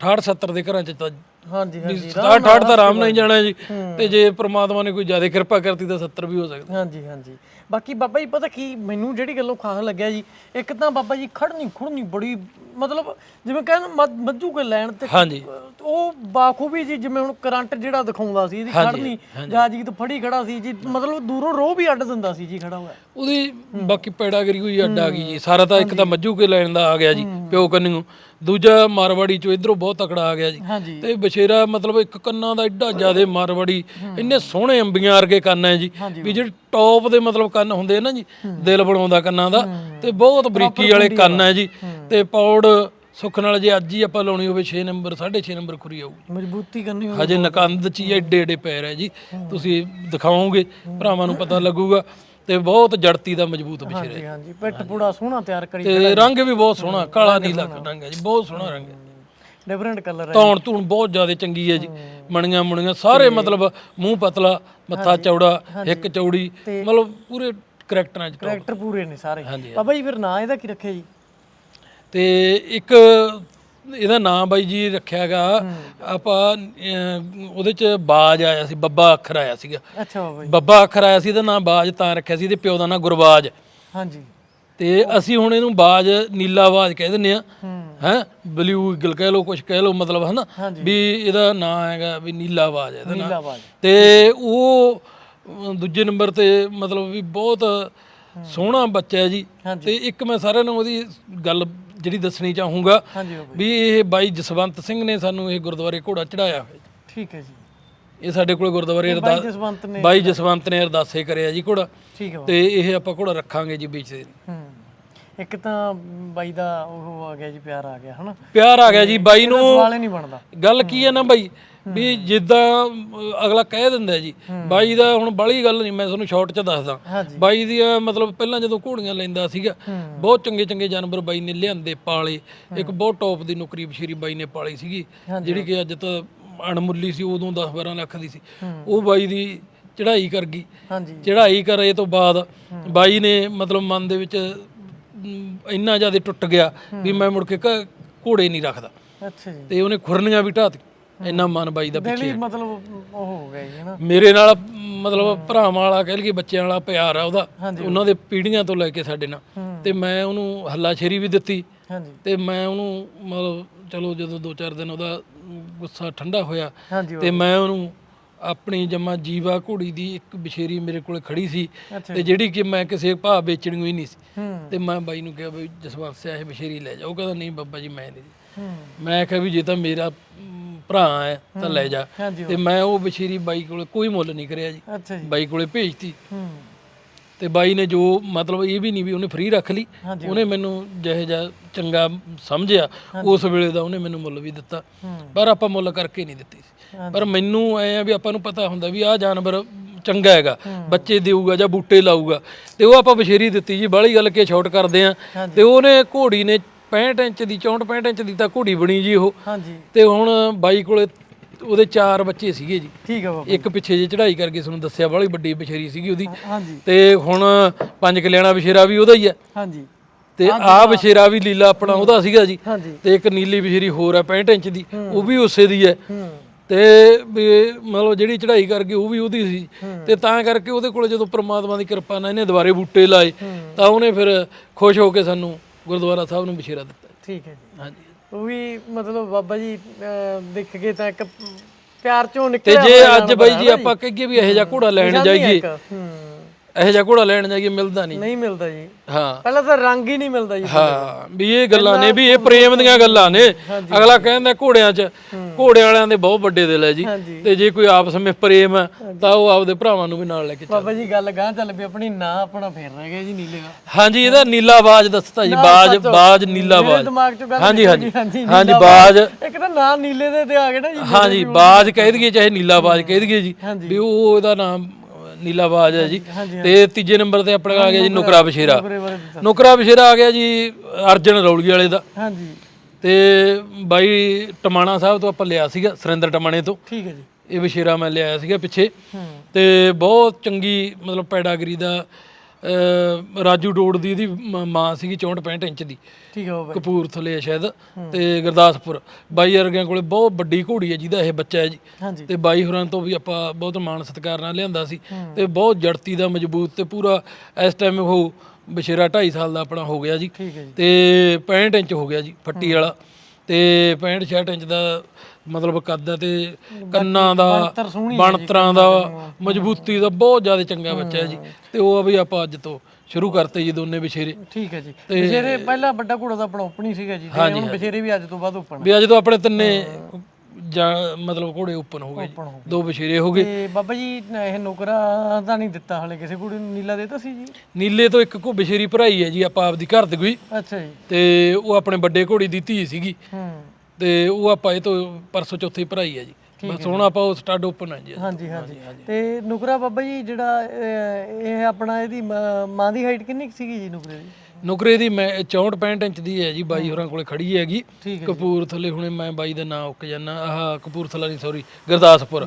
68 70 ਦੇ ਘਰਾਂ ਚ ਤਾਂ ਹਾਂਜੀ ਹਾਂਜੀ 67 68 ਤਾਂ ਆਰਾਮ ਨਾਲ ਹੀ ਜਾਣਾ ਜੀ। ਤੇ ਜੇ ਪ੍ਰਮਾਤਮਾ ਨੇ ਕੋਈ ਜ਼ਿਆਦਾ ਕਿਰਪਾ ਕਰਤੀ ਤਾਂ 70 ਵੀ ਹੋ ਸਕਦਾ। ਹਾਂਜੀ ਹਾਂਜੀ। ਬਾਕੀ ਬਾਬਾ ਜੀ ਪਤਾ ਕੀ ਮੈਨੂੰ ਜਿਹੜੀ ਗੱਲੋਂ ਖਾਸ ਲੱਗਿਆ ਜੀ ਇੱਕ ਤਾਂ ਬਾਬਾ ਜੀ ਖੜਨੀ ਖੁੜਨੀ ਬੜੀ ਮਤਲਬ ਜਿਵੇਂ ਕਹਿੰਦੇ ਮੱਝ- ਮੱਝੂ ਕੇ ਲੈਣ ਤੇ ਹਾਂਜੀ। ਉਹ ਬਾਖੂਬੀ ਜੀ ਜਿਵੇਂ ਹੁਣ ਕਰੰਟ ਜਿਹੜਾ ਦਿਖਾਉਂਦਾ ਸੀ ਇਹਦੀ ਖੜਨੀ ਜਾਂ ਜੀ ਤੋਂ ਫੜੀ ਖੜਾ ਸੀ ਜੀ ਮਤਲਬ ਦੂਰੋਂ ਰੋਹ ਵੀ ਅੱਡ ਦਿੰਦਾ ਸੀ ਜੀ ਖੜਾ ਹੋਇਆ। ਉਹਦੀ ਬਾਕੀ ਪੈੜਾਗਰੀ ਹੋਈ ਅੱਡ ਆ ਗਈ ਜੀ। ਸਾਰਾ ਤਾਂ ਇੱਕ ਤਾਂ ਮੱਜੂ ਕੇ ਲੈਣ ਦਾ ਆ ਗਿਆ ਜੀ ਪਿਓ ਕੰਨਿਓ। ਦੂਜਾ ਮਾਰਵਾੜੀ ਚੋਂ ਇਧਰੋਂ ਬਹੁਤ ਤਕੜਾ ਆ ਗਿਆ ਜੀ। ਤੇ ਬਸ਼ੇਰਾ ਮਤਲਬ ਇੱਕ ਕੰਨਾਂ ਦਾ ਐਡਾ ਜ਼ਿਆਦੇ ਮਾਰਵਾੜੀ ਇੰਨੇ ਸੋਹਣੇ ਅੰਬੀਆਂ ਵਰਗੇ ਕੰਨ ਹੈ ਜੀ। ਵੀ ਜਿਹੜੇ ਟੌਪ ਦੇ ਮਤਲਬ ਕੰਨ ਹੁੰਦੇ ਆ ਨਾ ਜੀ ਦਿਲ ਬਣਾਉਂਦਾ ਕੰਨਾਂ ਦਾ ਤੇ ਬਹੁਤ ਬਰੀਕੀ ਵਾਲੇ ਕੰਨ ਹੈ ਜੀ। ਤੇ ਪੌੜ ਸੁੱਖ ਨਾਲ ਜੇ ਅੱਜ ਹੀ ਆਪਾਂ ਲਾਉਣੀ ਹੋਵੇ 6 ਨੰਬਰ 6.5 ਨੰਬਰ ਖੁਰੀ ਆਊ ਮਜ਼ਬੂਤੀ ਕਰਨੀ ਹੋਵੇ ਹਜੇ ਨਕੰਦ ਚ ਹੀ ਐਡੇ ਐਡੇ ਪੈਰ ਹੈ ਜੀ ਤੁਸੀਂ ਦਿਖਾਓਗੇ ਭਰਾਵਾਂ ਨੂੰ ਪਤਾ ਲੱਗੂਗਾ। ਤੇ ਬਹੁਤ ਜੜਤੀ ਦਾ ਮਜ਼ਬੂਤ ਬਸ਼ੇਰਾ ਹਾਂਜੀ ਹਾਂਜੀ ਪਿੱਠ ਪੂੜਾ ਸੋਹਣਾ ਤਿਆਰ ਕਰੀ ਤੇ ਰੰਗ ਵੀ ਬਹੁਤ ਸੋਹਣਾ ਕਾਲਾ ਨੀਲਾ ਰੰਗ ਹੈ ਜੀ ਬਹੁਤ ਸੋਹਣਾ ਰੰਗ ਹੈ। ਡਿਫਰੈਂਟ ਕਲਰ ਹੈ ਧੌਣ ਧੂਣ ਬਹੁਤ ਜ਼ਿਆਦਾ ਚੰਗੀ ਹੈ ਜੀ ਮਣੀਆਂ ਮੁਣੀਆਂ ਸਾਰੇ ਮਤਲਬ ਮੂੰਹ ਪਤਲਾ ਮੱਥਾ ਚੌੜਾ ਹਿੱਕ ਚੌੜੀ ਮਤਲਬ ਪੂਰੇ ਕਰੈਕਟਰਾਂ ਚ। ਕਰੈਕਟਰ ਪੂਰੇ ਨੇ ਸਾਰੇ। ਬਾਬਾ ਜੀ ਫਿਰ ਨਾਂ ਇਹਦਾ ਕੀ ਰੱਖਿਆ ਜੀ? ਤੇ ਇੱਕ ਇਹਦਾ ਨਾਮ ਬਾਈ ਜੀ ਰੱਖਿਆਗਾ। ਆਪਾਂ ਅਹ, ਉਹਦੇ ਚ ਬਾਜ ਆਇਆ ਸੀ ਬੱਬਾ ਅੱਖਰ ਆਇਆ ਸੀਗਾ। ਅੱਛਾ ਬਾਬਾ ਜੀ। ਬੱਬਾ ਅੱਖਰ ਆਇਆ ਸੀ ਇਹਦਾ ਨਾਮ ਬਾਜ ਤਾਂ ਰੱਖਿਆ ਸੀ ਇਹਦੇ ਪਿਓ ਦਾ ਨਾਮ ਗੁਰਬਾਜ। ਹਾਂਜੀ। ਤੇ ਅਸੀਂ ਹੁਣ ਇਹਨੂੰ ਬਾਜ ਨੀਲਾ ਬਾਜ ਕਹਿ ਦਿੰਨੇ ਆ ਹੂੰ। ਹੈ? ਬਲੂ ਈਗਲ ਕਹਿ ਲਓ ਕੁਝ ਕਹਿ ਲਓ ਮਤਲਬ ਹਨਾ। ਵੀ ਇਹਦਾ ਨਾਮ ਹੈਗਾ ਵੀ ਨੀਲਾ ਬਾਜ ਇਹਦਾ ਨੀਲਾ ਬਾਜ। ਤੇ ਉਹ ਅਮ, ਦੂਜੇ ਨੰਬਰ ਤੇ ਮਤਲਬ ਵੀ ਬਹੁਤ ਸੋਹਣਾ ਬੱਚਾ ਹੈ ਜੀ। ਤੇ ਇੱਕ ਮੈਂ ਸਾਰਿਆਂ ਨੂੰ ਉਹਦੀ ਗੱਲ ਜਿਹੜੀ ਦੱਸਣੀ ਚਾਹੂੰਗਾ ਹਾਂਜੀ ਬਾਬਾ ਵੀ ਇਹ ਬਾਈ ਜਸਵੰਤ ਸਿੰਘ ਨੇ ਸਾਨੂੰ ਇਹ ਗੁਰਦੁਆਰੇ ਘੋੜਾ ਚੜਾਇਆ ਹੋਇਆ ਜੀ। ਠੀਕ ਹੈ ਜੀ। ਇਹ ਸਾਡੇ ਕੋਲੇ ਗੁਰਦੁਆਰੇ ਬਾਈ ਅਰਦਾਸ ਜਸਵੰਤ ਨੇ ਬਾਈ ਜਸਵੰਤ ਨੇ ਅਰਦਾਸੇ ਕਰਿਆ ਜੀ ਘੋੜਾ। ਠੀਕ ਹੈ ਬਾਬਾ। ਤੇ ਇਹ ਆਪਾਂ ਘੋੜਾ ਰੱਖਾਂਗੇ ਜੀ ਵੇਚਦੇ ਹੂੰ। ਇੱਕ ਤਾਂ ਬਾਈ ਦਾ ਉਹ ਆ ਗਿਆ ਜੀ ਪਿਆਰ ਆ ਗਿਆ ਹਨਾ? ਪਿਆਰ ਆ ਗਿਆ ਜੀ ਬਾਈ ਨੂੰ ਸਵਾਲ ਹੀ ਨਹੀਂ ਬਣਦਾ। ਗੱਲ ਕੀ ਹੈ ਨਾ ਬਾਈ? ਵੀ ਜਿੱਦਾਂ ਅਗਲਾ ਕਹਿ ਦਿੰਦਾ ਜੀ ਬਾਈ ਦਾ ਹੁਣ ਬਾਲੀ ਗੱਲ ਨਹੀਂ ਮੈਂ ਤੁਹਾਨੂੰ ਸ਼ਾਰਟ ਚ ਦੱਸਦਾ। ਬਾਈ ਦੀ ਮਤਲਬ ਪਹਿਲਾਂ ਜਦੋਂ ਘੋੜੀਆਂ ਲੈਂਦਾ ਸੀਗਾ ਬਹੁਤ ਚੰਗੇ ਚੰਗੇ ਜਾਨਵਰ ਬਾਈ ਨੇ ਲਿਆਂਦੇ ਪਾਲੇ। ਇੱਕ ਬਹੁਤ ਟੌਪ ਦੀ ਨੌਕਰੀ ਬਸ਼ੀਰੀ ਬਾਈ ਨੇ ਪਾਲੀ ਸੀਗੀ ਜਿਹੜੀ ਕਿ ਅੱਜ ਤਾਂ ਅਣਮੁੱਲੀ ਸੀ ਉਦੋਂ 10 12 ਲੱਖ ਦੀ ਸੀ। ਉਹ ਬਾਈ ਦੀ ਚੜ੍ਹਾਈ ਕਰ ਗਈ। ਹਾਂਜੀ। ਚੜ੍ਹਾਈ ਕਰੇ ਤੋਂ ਬਾਅਦ ਬਾਈ ਨੇ ਮਤਲਬ ਮਨ ਦੇ ਵਿੱਚ ਇੰਨਾ ਜ਼ਿਆਦਾ ਟੁੱਟ ਗਿਆ ਵੀ ਮੈਂ ਮੁੜ ਕੇ ਘੋੜੇ ਨਹੀਂ ਰੱਖਦਾ। ਅੱਛਾ ਜੀ। ਤੇ ਉਹਨੇ ਖੁਰਨੀਆਂ ਵੀ ਢਾਤੀ ਇੰਨਾ ਮਨ ਬਾਈ ਦਾ ਦਿਲ ਹੀ ਮਤਲਬ ਉਹ ਹੋ ਗਿਆ ਜੀ ਹਨਾ? ਮੇਰੇ ਨਾਲ ਮਤਲਬ ਭਰਾਵਾਂ ਵਾਲਾ ਕਹਿ ਲਈਏ ਬੱਚਿਆਂ ਵਾਲਾ ਪਿਆਰ ਆ ਉਹਦਾ। ਉਹਨਾਂ ਦੇ ਪੀੜ੍ਹੀਆਂ ਤੋਂ ਲੈ ਕੇ ਸਾਡੇ ਨਾਲ। ਤੇ ਮੈਂ ਉਹਨੂੰ ਹੱਲਾਸ਼ੇਰੀ ਵੀ ਦਿੱਤੀ। ਹਾਂਜੀ। ਤੇ ਮੈਂ ਉਹਨੂੰ ਮਤਲਬ ਚਲੋ ਜਦੋਂ ਦੋ ਚਾਰ ਦਿਨ ਉਹਦਾ ਗੁੱਸਾ ਠੰਡਾ ਹੋਇਆ ਹਾਂਜੀ ਤੇ ਮੈਂ ਉਹਨੂੰ ਆਪਣੀ ਜਮਾ ਜੀਵਾ ਘੋੜੀ ਦੀ ਇੱਕ ਬਸ਼ੇਰੀ ਮੇਰੇ ਕੋਲ ਖੜੀ ਸੀ। ਤੇ ਜਿਹੜੀ ਕਿ ਮੈਂ ਕਿਸੇ ਭਾਅ ਵੇਚਣੀ ਹੋਈ ਨਹੀਂ ਸੀ। ਹੂੰ। ਤੇ ਮੈਂ ਬਾਈ ਨੂੰ ਕਿਹਾ ਬਈ ਜਸਵੰਤ ਸਿਆ ਇਹ ਬਸ਼ੇਰੀ ਲੈ ਜਾ। ਉਹ ਕਹਿੰਦਾ ਨਹੀਂ ਬੱਬਾ ਜੀ ਮੈਂ ਨਹੀਂ ਹੂੰ। ਮੈਂ ਕਿਹਾ ਵੀ ਜੇ ਤਾਂ ਮੇਰਾ ਭਰਾ ਹੈ ਤਾਂ ਲੈ ਜਾ। ਤੇ ਮੈਂ ਉਹ ਬਸ਼ੀਰੀ ਬਾਈ ਕੋਲੇ ਕੋਈ ਮੁੱਲ ਨਹੀਂ ਕਰਿਆ ਜੀ। ਅੱਛਾ ਜੀ। ਬਾਈ ਕੋਲੇ ਭੇਜਤੀ। ਤੇ ਬਾਈ ਨੇ ਜੋ ਮਤਲਬ ਇਹ ਵੀ ਨਹੀਂ ਵੀ ਉਹਨੇ ਫ੍ਰੀ ਰੱਖ ਲਈ। ਉਹਨੇ ਮੈਨੂੰ ਜਿਹੇ ਜਿਹਾ ਚੰਗਾ ਸਮਝਿਆ। ਉਸ ਵੇਲੇ ਦਾ ਉਹਨੇ ਮੈਨੂੰ ਮੁੱਲ ਵੀ ਦਿੱਤਾ। ਪਰ ਆਪਾਂ ਮੁੱਲ ਕਰਕੇ ਨਹੀਂ ਦਿੱਤੀ ਸੀ। ਪਰ ਮੈਨੂੰ ਐ ਆ ਵੀ ਆਪਾਂ ਨੂੰ ਪਤਾ ਹੁੰਦਾ ਵੀ ਆਹ ਜਾਨਵਰ ਚੰਗਾ ਹੈਗਾ। ਬੱਚੇ ਦੇਊਗਾ ਜਾਂ ਬੂਟੇ ਲਾਊਗਾ। ਤੇ ਉਹ ਆਪਾਂ ਬਸ਼ੇਰੀ ਦਿੱਤੀ ਜੀ। ਬਾਹਲੀ ਗੱਲ ਕੇ ਛੋਟ ਕਰਦੇ ਆ। ਤੇ ਉਹਨੇ ਘੋੜੀ ਨੇ 65 ਇੰਚ ਦੀ 64 65 ਇੰਚ ਦੀ ਤਾਂ ਘੋੜੀ ਬਣੀ ਜੀ ਉਹ। ਹਾਂਜੀ। ਤੇ ਹੁਣ ਬਾਈ ਕੋਲੇ ਉਹਦੇ ਚਾਰ ਬੱਚੇ ਸੀਗੇ ਜੀ। ਠੀਕ ਹੈ ਬਾਬਾ ਇੱਕ ਪਿੱਛੇ ਜੇ ਚੜ੍ਹਾਈ ਕਰਕੇ ਤੁਹਾਨੂੰ ਦੱਸਿਆ ਬਾਹਲੀ ਵੱਡੀ ਬਸ਼ੇਰੀ ਸੀਗੀ ਉਹਦੀ। ਹਾਂਜੀ। ਤੇ ਹੁਣ ਪੰਜ ਕਲਿਆਣਾ ਬਸ਼ੇਰਾ ਵੀ ਉਹਦਾ ਹੀ ਹੈ ਹਾਂਜੀ। ਤੇ ਆਹ ਬਸ਼ੇਰਾ ਵੀ ਲੀਲਾ ਆਪਣਾ ਉਹਦਾ ਸੀਗਾ ਜੀ। ਤੇ ਇੱਕ ਨੀਲੀ ਬਸ਼ੇਰੀ ਹੋਰ ਹੈ 65 ਇੰਚ ਦੀ ਉਹ ਵੀ ਉਸੇ ਦੀ ਹੈ। ਤੇ ਵੀ ਮਤਲਬ ਜਿਹੜੀ ਚੜ੍ਹਾਈ ਕਰ ਗਈ ਉਹ ਵੀ ਉਹਦੀ ਸੀ। ਤੇ ਤਾਂ ਕਰਕੇ ਉਹਦੇ ਕੋਲ ਜਦੋਂ ਪ੍ਰਮਾਤਮਾ ਦੀ ਕਿਰਪਾ ਨਾਲ ਇਹਨੇ ਦੁਬਾਰੇ ਬੂਟੇ ਲਾਏ ਤਾਂ ਉਹਨੇ ਫਿਰ ਖੁਸ਼ ਹੋ ਕੇ ਸਾਨੂੰ ਗੁਰਦੁਆਰਾ ਸਾਹਿਬ ਨੂੰ ਬਸ਼ੀਰਾ ਦਿੱਤਾ। ਠੀਕ ਹੈ ਜੀ। ਹਾਂਜੀ। ਉਹ ਵੀ ਮਤਲਬ ਬਾਬਾ ਜੀ ਅਹ, ਦੇਖ ਕੇ ਤਾਂ ਇੱਕ ਪਿਆਰ ਚੋਂ ਤੇ ਨਿਕਲਿਆ ਜੇ ਹੋਇਆ ਅੱਜ ਬਾਈ ਜੀ ਆਪਾਂ ਕਹੀਏ ਵੀ ਇਹੋ ਜਿਹਾ ਘੋੜਾ ਲੈਣ ਜਾਈਏ। ਹੂੰ। ਇਹੋ ਜਿਹਾ ਘੋੜਾ ਲੈਣ ਜਾਈਏ ਮਿਲਦਾ ਨਹੀਂ ਨਹੀਂ ਮਿਲਦਾ ਜੀ। ਹਾਂ। ਪਹਿਲਾਂ ਤਾਂ ਰੰਗ ਹੀ ਨਹੀਂ ਮਿਲਦਾ ਜੀ ਹਾਂ ਵੀ ਇਹ ਗੱਲਾਂ ਨੇ ਵੀ ਇਹ ਪ੍ਰੇਮ ਦੀਆਂ ਗੱਲਾਂ ਨੇ। ਅਗਲਾ ਕਹਿੰਦਾ ਘੋੜਿਆਂ 'ਚ ਘੋੜੇ ਵਾਲਿਆਂ ਦੇ ਬਹੁਤ ਵੱਡੇ ਦਿਲ ਹੈ ਜੀ। ਤੇ ਜੇ ਕੋਈ ਆਪਸ ਵਿੱਚ ਪ੍ਰੇਮ ਹੈ ਤਾਂ ਉਹ ਆਪਦੇ ਭਰਾਵਾਂ ਨੂੰ ਵੀ ਨਾਲ ਲੈ ਕੇ ਚੱਲ। ਬਾਬਾ ਜੀ ਗੱਲ ਗਾਂ ਚੱਲ ਪਈ ਆਪਣੀ ਨਾਂ ਆਪਣਾ ਫੇਰ ਰਹਿ ਗਿਆ ਜੀ ਨੀਲੇ ਦਾ। ਹਾਂਜੀ ਇਹਦਾ ਨੀਲਾ ਬਾਜ ਦੱਸਤਾ ਜੀ ਬਾਜ ਬਾਜ ਨੀਲਾ ਬਾਜ। ਦਿਮਾਗ ਚੋਂ ਗੱਲ ਹਾਂਜੀ ਹਾਂਜੀ। ਹਾਂਜੀ ਬਾਜ। ਇੱਕ ਤਾਂ ਨਾਂ ਨੀਲੇ ਦੇ ਤੇ ਆ ਗਏ ਨਾ ਜੀ ਹਾਂਜੀ ਬਾਜ ਕਹਿ ਦਈਏ ਚਾਹੇ ਨੀਲਾ ਬਾਜ ਕਹਿ ਦਈਏ ਜੀ ਵੀ ਉਹ ਉਹਦਾ ਨਾਮ ਨੀਲਾ ਬਾਜ ਹੈ ਜੀ। ਤੇ ਤੀਜੇ ਨੰਬਰ ਤੇ ਆਪਣੇ ਆ ਗਿਆ ਜੀ ਨੁਕਰਾ ਬਸ਼ੇਰਾ ਨੁਕਰੇ ਬਸ਼ੇਰਾ ਆ ਗਿਆ ਜੀ ਅਰਜਨ ਰੌਲੀ ਵਾਲੇ ਦਾ। ਹਾਂਜੀ। ਤੇ ਬਾਈ ਟਮਾਣਾ ਸਾਹਿਬ ਤੋਂ ਆਪਾਂ ਲਿਆ ਸੀਗਾ ਸੁਰਿੰਦਰ ਟਮਾਣੇ ਤੋਂ। ਠੀਕ ਹੈ ਜੀ। ਇਹ ਬਸ਼ੇਰਾ ਮੈਂ ਲਿਆਇਆ ਸੀਗਾ ਪਿੱਛੇ। ਤੇ ਬਹੁਤ ਚੰਗੀ ਮਤਲਬ ਪੈਡਾਗਰੀ ਦਾ ਰਾਜੂ ਡੋੜ ਦੀ ਇਹਦੀ ਮ- ਮਾਂ ਸੀਗੀ 64 65 ਇੰਚ ਦੀ। ਠੀਕ ਹੈ ਬਾਬਾ ਕਪੂਰਥਲੇ ਆ ਸ਼ਾਇਦ ਤੇ ਗੁਰਦਾਸਪੁਰ। ਬਾਈ ਵਰਗਿਆਂ ਕੋਲੇ ਬਹੁਤ ਵੱਡੀ ਘੋੜੀ ਹੈ ਜਿਹਦਾ ਇਹ ਬੱਚਾ ਹੈ ਜੀ। ਹਾਂਜੀ। ਤੇ ਬਾਈ ਹੋਰਾਂ ਤੋਂ ਵੀ ਆਪਾਂ ਬਹੁਤ ਮਾਣ ਸਤਿਕਾਰ ਨਾਲ ਲਿਆਂਦਾ ਸੀ। ਤੇ ਬਹੁਤ ਜੜਤੀ ਦਾ ਮਜ਼ਬੂਤ ਤੇ ਪੂਰਾ ਇਸ ਟਾਈਮ ਉਹ ਬਸ਼ੇਰਾ 2.5 ਸਾਲ ਦਾ ਆਪਣਾ ਹੋ ਗਿਆ ਜੀ। ਤੇ 65 ਇੰਚ ਹੋ ਗਿਆ ਜੀ ਫੱਟੀ ਵਾਲਾ। ਤੇ 65 66 ਇੰਚ ਦਾ ਮਤਲਬ ਕੱਦ ਤੇ ਕੰਨਾਂ ਦਾ ਬਣਤਰ ਦਾ ਮਜ਼ਬੂਤੀ ਦਾ ਬਹੁਤ ਜ਼ਿਆਦਾ ਚੰਗਾ ਬੱਚਾ ਹੈ ਜੀ। ਤੇ ਉਹ ਆ ਵੀ ਆਪਾਂ ਅੱਜ ਤੋਂ ਸ਼ੁਰੂ ਕਰਤੇ ਜੀ ਦੋਨੇ ਬਸ਼ੇਰੇ ਠੀਕ ਹੈ ਜੀ। ਬਸ਼ੇਰੇ ਪਹਿਲਾਂ ਵੱਡਾ ਘੋੜਾ ਤਾਂ ਆਪਣਾ ਓਪਨ ਹੀ ਸੀਗਾ ਜੀ ਤੇ ਹੁਣ ਬਸ਼ੇਰੇ ਵੀ ਅੱਜ ਤੋਂ ਬਾਅਦ ਓਪਨ ਵੀ ਅੱਜ ਤੋਂ ਆਪਣੇ ਤਿੰਨੇ ਜਾਂ ਮਤਲਬ ਘੋੜੇ ਓਪਨ ਹੋ ਗਏ ਦੋ ਬਸ਼ੇਰੇ ਹੋ ਗਏ। ਤੇ ਬਾਬਾ ਜੀ ਇਹ ਨੌਕਰਾ ਤਾਂ ਨਹੀਂ ਦਿੱਤਾ ਹਲੇ ਕਿਸੇ ਕੁੜੀ ਨੂੰ ਨੀਲਾ ਦੇਤਾ ਸੀ ਜੀ? ਨੀਲੇ ਤੋਂ ਇੱਕ ਕੋ ਬਸ਼ੇਰੀ ਭਰਾਈ ਹੈ ਜੀ ਆਪਾਂ ਆਪਦੀ ਘਰ ਦੀ ਕੋਈ। ਅੱਛਾ ਜੀ। ਤੇ ਉਹ ਆਪਣੇ ਵੱਡੇ ਘੋੜੀ ਦੀ ਧੀ ਸੀਗੀ। ਹੂੰ। ਤੇ ਉਹ ਆਪਾਂ ਇਹ ਤੋਂ ਪਰਸੋਂ ਚੌਥੇ ਭਰਾਈ ਹੈ ਜੀ। ਬਸ ਹੁਣ ਆਪਾਂ ਉਹ ਸਟੱਡ ਓਪਨ ਹੈ ਜੀ। ਹਾਂਜੀ ਹਾਂਜੀ। ਤੇ ਨੁਕਰਾ ਬਾਬਾ ਜੀ ਜਿਹੜਾ ਅਹ, ਇਹ ਆਪਣਾ ਇਹਦੀ ਮਾਂ ਮਾਂ ਦੀ ਹਾਈਟ ਕਿੰਨੀ ਕੁ ਸੀਗੀ ਜੀ ਨੁਕਰੇ ਦੀ? ਨੁਕਰੇ ਦੀ ਮੈਂ 64 65 ਇੰਚ ਦੀ ਹੈ ਜੀ ਬਾਈ ਹੋਰਾਂ ਕੋਲੇ ਖੜੀ ਹੈਗੀ। ਕਪੂਰਥਲੇ ਹੁਣੇ ਮੈਂ ਬਾਈ ਦਾ ਨਾਂ ਉੱਕ ਜਾਨਾ ਆਹ ਕਪੂਰਥਲਾ ਨਹੀਂ ਸੌਰੀ ਗੁਰਦਾਸਪੁਰ।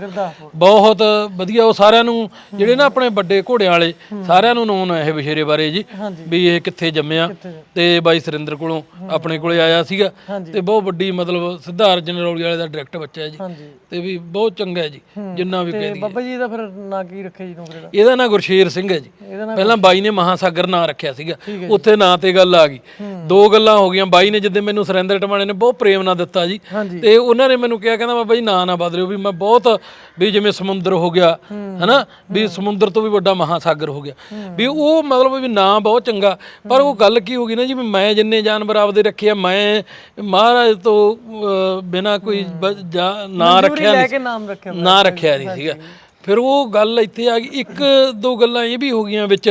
ਬਹੁਤ ਵਧੀਆ ਉਹ ਸਾਰਿਆਂ ਨੂੰ ਜਿਹੜੇ ਨਾ ਆਪਣੇ ਵੱਡੇ ਘੋੜਿਆਂ ਵਾਲੇ ਸਾਰਿਆਂ ਨੂੰ ਨੋਨ ਹੈ ਇਹ ਬਸ਼ੇਰੇ ਬਾਰੇ ਜੀ। ਵੀ ਇਹ ਕਿੱਥੇ ਜੰਮਿਆ ਤੇ ਬਾਈ ਸੁਰਿੰਦਰ ਕੋਲੋਂ ਆਪਣੇ ਕੋਲੇ ਆਇਆ ਸੀਗਾ। ਤੇ ਬਹੁਤ ਵੱਡੀ ਮਤਲਬ ਸਿਧਾਰਥ ਜਨਰੌਲੀ ਵਾਲੇ ਦਾ ਡਾਇਰੈਕਟ ਬੱਚਾ ਹੈ ਜੀ। ਤੇ ਵੀ ਬਹੁਤ ਚੰਗਾ ਹੈ ਜੀ ਜਿੰਨਾ ਵੀ ਕਹਿ ਦਈਏ। ਬਾਬਾ ਜੀ ਦਾ ਫਿਰ ਨਾਂ ਕੀ ਰੱਖਿਆ ਜੀ ਨੁਕਰੇ ਦਾ? ਇਹਦਾ ਨਾਂ ਗੁਰਸ਼ੇਰ ਸਿੰਘ ਹੈ ਜੀ। ਪਹਿਲਾਂ ਬਾਈ ਨੇ ਮਹਾਸਾਗਰ ਨਾਂ ਰੱਖਿਆ ਸੀਗਾ। ਉੱਥੇ ਨਾਂ ਤੇ ਗੱਲ ਆ ਗਈ। ਦੋ ਗੱਲਾਂ ਹੋ ਗਈਆਂ। ਬਾਈ ਨੇ ਜਿੱਦੇ ਮੈਨੂੰ ਸੁਰਿੰਦਰ ਟਮਾਣੇ ਨੇ ਬਹੁਤ ਪ੍ਰੇਮ ਨਾਲ ਦਿੱਤਾ ਜੀ। ਤੇ ਉਹਨਾਂ ਨੇ ਮੈਨੂੰ ਕਿਹਾ ਕਹਿੰਦਾ ਬਾਬਾ ਜੀ ਨਾਂ ਨਾ ਬਦਲਿਓ ਵੀ ਮੈਂ ਬਹੁਤ ਵੀ ਜਿਵੇਂ ਸਮੁੰਦਰ ਹੋ ਗਿਆ ਹਨਾ? ਵੀ ਸਮੁੰਦਰ ਤੋਂ ਵੀ ਵੱਡਾ ਮਹਾਸਾਗਰ ਹੋ ਗਿਆ। ਵੀ ਉਹ ਮਤਲਬ ਵੀ ਨਾਂ ਬਹੁਤ ਚੰਗਾ। ਪਰ ਉਹ ਗੱਲ ਕੀ ਹੋ ਗਈ ਨਾ ਜੀ ਵੀ ਮੈਂ ਜਿੰਨੇ ਜਾਨਵਰ ਆਪਦੇ ਰੱਖੇ ਆ ਮੈਂ ਮਹਾਰਾਜ ਤੋਂ ਬਿਨਾ ਕੋਈ ਨਾਂ ਰੱਖਿਆ ਨਹੀਂ ਨਾਂ ਰੱਖਿਆ ਨਹੀਂ ਸੀਗਾ। ਫਿਰ ਉਹ ਗੱਲ ਇੱਥੇ ਆ ਗਈ ਇੱਕ ਦੋ ਗੱਲਾਂ ਇਹ ਵੀ ਹੋ ਗਈਆਂ ਵਿੱਚ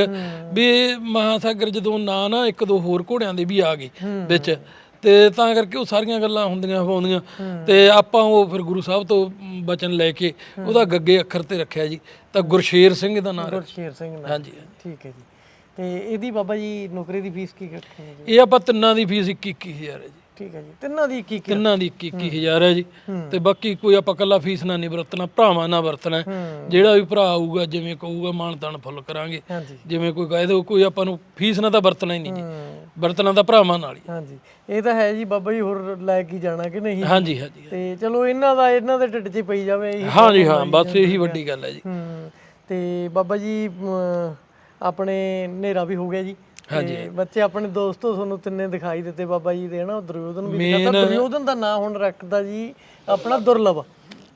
ਵੀ ਮਹਾਸਾਗਰ ਜਦੋਂ ਨਾਂ ਨਾ ਇੱਕ ਦੋ ਹੋਰ ਘੋੜਿਆਂ ਦੇ ਵੀ ਆ ਗਏ ਵਿੱਚ ਤੇ ਤਾਂ ਕਰਕੇ ਉਹ ਸਾਰੀਆਂ ਗੱਲਾਂ ਹੁੰਦੀਆਂ ਪਾਉਂਦੀਆਂ ਤੇ ਆਪਾਂ ਉਹ ਫਿਰ ਗੁਰੂ ਸਾਹਿਬ ਤੋਂ ਬਚਨ ਲੈ ਕੇ ਉਹਦਾ ਗੱਗੇ ਅੱਖਰ ਤੇ ਰੱਖਿਆ ਜੀ ਤਾਂ ਗੁਰਸ਼ੇਰ ਸਿੰਘ ਦਾ ਨਾਂ ਰੱਖਿਆ। ਗੁਰਸ਼ੇਰ ਸਿੰਘ ਨਾਲ ਹਾਂਜੀ ਠੀਕ ਹੈ ਜੀ। ਤੇ ਇਹਦੀ ਬਾਬਾ ਜੀ ਨੌਕਰੀ ਦੀ ਫੀਸ ਕੀ ਰੱਖੀ ਹੈ ਜੀ? ਇਹ ਆਪਾਂ ਤਿੰਨਾਂ ਦੀ ਫੀਸ 21 21000 ਹੈ ਜੀ। ਠੀਕ ਹੈ ਜੀ। ਤਿੰਨਾਂ ਦੀ ਕੀ ਕੀ ਤਿੰਨਾਂ ਦੀ 21 21000 ਹੈ ਜੀ। ਤੇ ਬਾਕੀ ਕੋਈ ਆਪਾਂ ਕੱਲਾ ਫੀਸ ਨਾਲ ਨਹੀਂ ਵਰਤਣਾ ਭਰਾਵਾਂ ਨਾਲ ਵਰਤਣਾ ਹੈ। ਜਿਹੜਾ ਵੀ ਭਰਾ ਆਊਗਾ ਜਿਵੇਂ ਕਹੂਗਾ ਮਾਣ ਤਾਣ ਫੁੱਲ ਕਰਾਂਗੇ। ਹਾਂਜੀ। ਜਿਵੇਂ ਕੋਈ ਕਹੇ ਦੋ ਕੋਈ ਆਪਾਂ ਨੂੰ ਫੀਸ ਨਾਲ ਤਾਂ ਵਰਤਣਾ ਹੀ ਨਹੀਂ ਜੀ। ਹੂੰ, ਵਰਤਣਾ ਤਾਂ ਭਰਾਵਾਂ ਨਾਲ ਹੀ ਹਾਂਜੀ। ਇਹ ਤਾਂ ਹੈ ਜੀ ਬਾਬਾ ਜੀ ਹੋਰ ਲੈ ਕੇ ਜਾਣਾ ਕਿ ਨਹੀਂ? ਹਾਂਜੀ ਹਾਂਜੀ ਤੇ ਚਲੋ ਇਹਨਾਂ ਦਾ ਇਹਨਾਂ ਦੇ ਢਿੱਡ 'ਚ ਹੀ ਪਈ ਜਾਵੇ ਇਹੀ ਹਾਂਜੀ ਹਾਂ ਬਸ ਇਹੀ ਵੱਡੀ ਗੱਲ ਹੈ ਜੀ। ਹੂੰ। ਤੇ ਬਾਬਾ ਜੀ ਅਮ, ਆਪਣੇ ਹਨੇਰਾ ਵੀ ਹੋ ਗਿਆ ਜੀ। ਹਾਂਜੀ। ਬੱਚੇ ਆਪਣੇ ਦੋਸਤੋ ਤੁਹਾਨੂੰ ਤਿੰਨੇ ਦਿਖਾਈ ਦਿੱਤੇ ਬਾਬਾ ਜੀ ਦੇ ਹਨਾ ਦੁਰਯੋਧਨ ਵੀ ਦਿਖਾਤਾ। ਦੁਰਯੋਧਨ ਦਾ ਨਾਂ ਹੁਣ ਰੱਖਦਾ ਜੀ ਆਪਣਾ ਦੁਰਲਭ।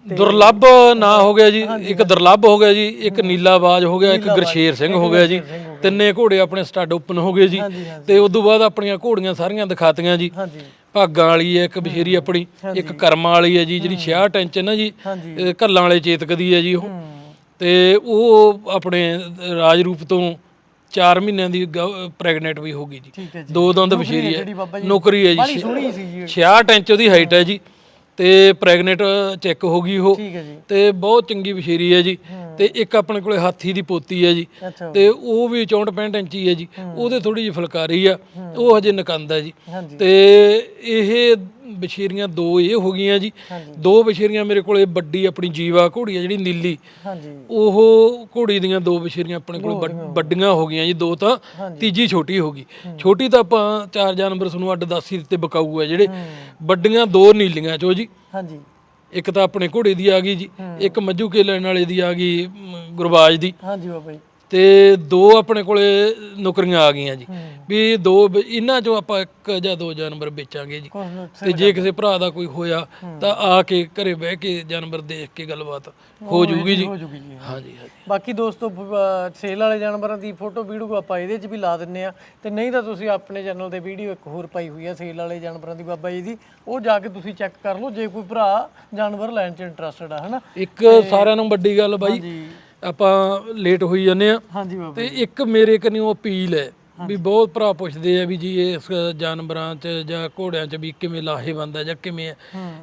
ਦੁਰਲੱਭ ਨਾ ਹੋ ਗਿਆ ਜੀ ਇੱਕ ਦੁਰਲੱਭ ਹੋ ਗਿਆ ਜੀ ਇੱਕ ਨੀਲਾ ਬਾਜ ਹੋ ਗਿਆ ਇੱਕ ਗੁਰਸ਼ੇਰ ਸਿੰਘ ਹੋ ਗਿਆ ਜੀ। ਤਿੰਨੇ ਘੋੜੇ ਆਪਣੇ ਸਟੱਡ ਓਪਨ ਹੋ ਗਏ ਜੀ। ਤੇ ਉਸ ਤੋਂ ਬਾਅਦ ਆਪਣੀਆਂ ਘੋੜੀਆਂ ਸਾਰੀਆਂ ਦਿਖਾਤੀਆਂ ਜੀ। ਭਾਗਾਂ ਵਾਲੀ ਹੈ ਇੱਕ ਬਸ਼ੇਰੀ ਆਪਣੀ ਇੱਕ ਕਰਮਾਂ ਵਾਲੀ ਹੈ ਜੀ ਜਿਹੜੀ 66 ਇੰਚ ਹੈ ਨਾ ਜੀ ਘੱਲਾਂ ਵਾਲੇ ਚੇਤਕ ਦੀ ਹੈ ਜੀ ਉਹ। ਤੇ ਉਹ ਆਪਣੇ ਰਾਜ ਰੂਪ ਤੋਂ 4 ਮਹੀਨਿਆਂ ਦੀ ਪ੍ਰੈਗਨੈਂਟ ਵੀ ਹੋ ਗਈ ਜੀ। ਠੀਕ ਹੈ ਜੀ। ਦੋ ਦੰਦ ਬਸ਼ੇਰੀ ਜਿਹੜੀ ਹੈ ਜੀ। ਨੌਕਰੀ ਹੈ ਬੜੀ ਜੀ ਸੋਹਣੀ ਸੀ ਜੀ 66 ਇੰਚ ਉਹਦੀ ਹਾਈਟ ਹੈ ਜੀ। ਤੇ ਪ੍ਰੈਗਨੈਂਟ ਚੈੱਕ ਹੋ ਗਈ ਉਹ। ਠੀਕ ਹੈ ਜੀ। ਤੇ ਬਹੁਤ ਚੰਗੀ ਬਸ਼ੇਰੀ ਹੈ ਜੀ। ਤੇ ਇੱਕ ਆਪਣੇ ਕੋਲੇ ਹਾਥੀ ਦੀ ਪੋਤੀ ਹੈ ਜੀ। ਅੱਛਾ। ਤੇ ਉਹ ਵੀ 64 65 ਇੰਚੀ ਹੈ ਜੀ। ਉਹਦੇ ਥੋੜੀ ਜਿਹੀ ਫੁਲਕਾਰੀ ਆ। ਉਹ ਹਜੇ ਨਕੰਦ ਜੀ। ਹਾਂਜੀ। ਤੇ ਇਹ ਬਸ਼ੇਰੀਆਂ ਦੋ ਇਹ ਹੋ ਗਈਆਂ ਜੀ। ਦੋ ਬਸ਼ੇਰੀਆਂ ਮੇਰੇ ਕੋਲੇ ਵੱਡੀ ਆਪਣੀ ਜੀਵਾ ਘੋੜੀ ਆ ਜਿਹੜੀ ਨੀਲੀ। ਹਾਂਜੀ। ਉਹ ਘੋੜੀ ਦੀਆਂ ਦੋ ਬਸ਼ੇਰੀਆਂ ਆਪਣੇ ਕੋਲ ਵੱਡ- ਵੱਡੀਆਂ ਹੋ ਗਈਆਂ ਜੀ ਦੋ ਤਾਂ। ਤੀਜੀ ਛੋਟੀ ਹੋ ਗਈ। ਛੋਟੀ ਤਾਂ ਆਪਾਂ ਚਾਰ ਜਾਨਵਰ ਤੁਹਾਨੂੰ ਅੱਡ ਦੱਸ ਹੀ ਦਿੱਤੇ ਬਕਾਊ ਆ ਜਿਹੜੇ। ਵੱਡੀਆਂ ਦੋ ਨੀਲੀਆਂ ਚੋ ਜੀ। ਹਾਂਜੀ। ਇੱਕ ਤਾਂ ਆਪਣੇ ਘੋੜੇ ਦੀ ਆ ਗਈ ਜੀ ਇੱਕ ਮੱਝੂ ਕੇ ਲੈਣ ਵਾਲੇ ਦੀ ਆ ਗਈ ਮ, ਗੁਰਬਾਜ ਦੀ। ਹਾਂਜੀ ਬਾਬਾ ਜੀ। ਤੇ ਦੋ ਆਪਣੇ ਕੋਲੇ ਨੌਕਰੀਆਂ ਆ ਗਈਆਂ ਜੀ। ਵੀ ਦੋ ਇਹਨਾਂ ਚੋਂ ਆਪਾਂ ਇੱਕ ਜਾਂ ਦੋ ਜਾਨਵਰ ਵੇਚਾਂਗੇ ਜੀ। ਤੇ ਜੇ ਕਿਸੇ ਭਰਾ ਦਾ ਕੋਈ ਹੋਇਆ ਤਾਂ ਆ ਕੇ ਘਰੇ ਬਹਿ ਕੇ ਜਾਨਵਰ ਦੇਖ ਕੇ ਗੱਲਬਾਤ ਹੋ ਜੂਗੀ ਜੀ। ਹਾਂਜੀ ਹਾਂਜੀ। ਬਾਕੀ ਦੋਸਤੋ ਸੇਲ ਵਾਲੇ ਜਾਨਵਰਾਂ ਦੀ ਫੋਟੋ ਵੀਡੀਓ ਆਪਾਂ ਇਹਦੇ 'ਚ ਵੀ ਲਾ ਦਿੰਨੇ ਆ। ਤੇ ਨਹੀਂ ਤਾਂ ਤੁਸੀਂ ਆਪਣੇ ਚੈਨਲ ਤੇ ਵੀਡੀਓ ਇੱਕ ਹੋਰ ਪਾਈ ਹੋਈ ਆ ਸੇਲ ਵਾਲੇ ਜਾਨਵਰਾਂ ਦੀ ਬਾਬਾ ਜੀ ਦੀ। ਉਹ ਜਾ ਕੇ ਤੁਸੀਂ ਚੈੱਕ ਕਰ ਲਓ ਜੇ ਕੋਈ ਭਰਾ ਜਾਨਵਰ ਲੈਣ 'ਚ ਇੰਟਰਸਟਡ ਆ ਹਨਾ? ਇੱਕ ਸਾਰਿਆਂ ਨੂੰ ਵੱਡੀ ਗੱਲ ਬਾਈ ਜੀ ਆਪਾਂ ਲੇਟ ਹੋਈ ਜਾਂਦੇ ਆ ਹਾਂਜੀ ਬਾਬਾ ਤੇ ਇੱਕ ਮੇਰੇ ਕਨਿਓ ਅਪੀਲ ਹੈ ਵੀ ਬਹੁਤ ਭਰਾ ਪੁੱਛਦੇ ਆ ਵੀ ਜੀ ਇਸ ਜਾਨਵਰਾਂ 'ਚ ਜਾਂ ਘੋੜਿਆਂ 'ਚ ਵੀ ਕਿਵੇਂ ਲਾਹੇਵੰਦ ਹੈ ਜਾਂ ਕਿਵੇਂ ਹੈ।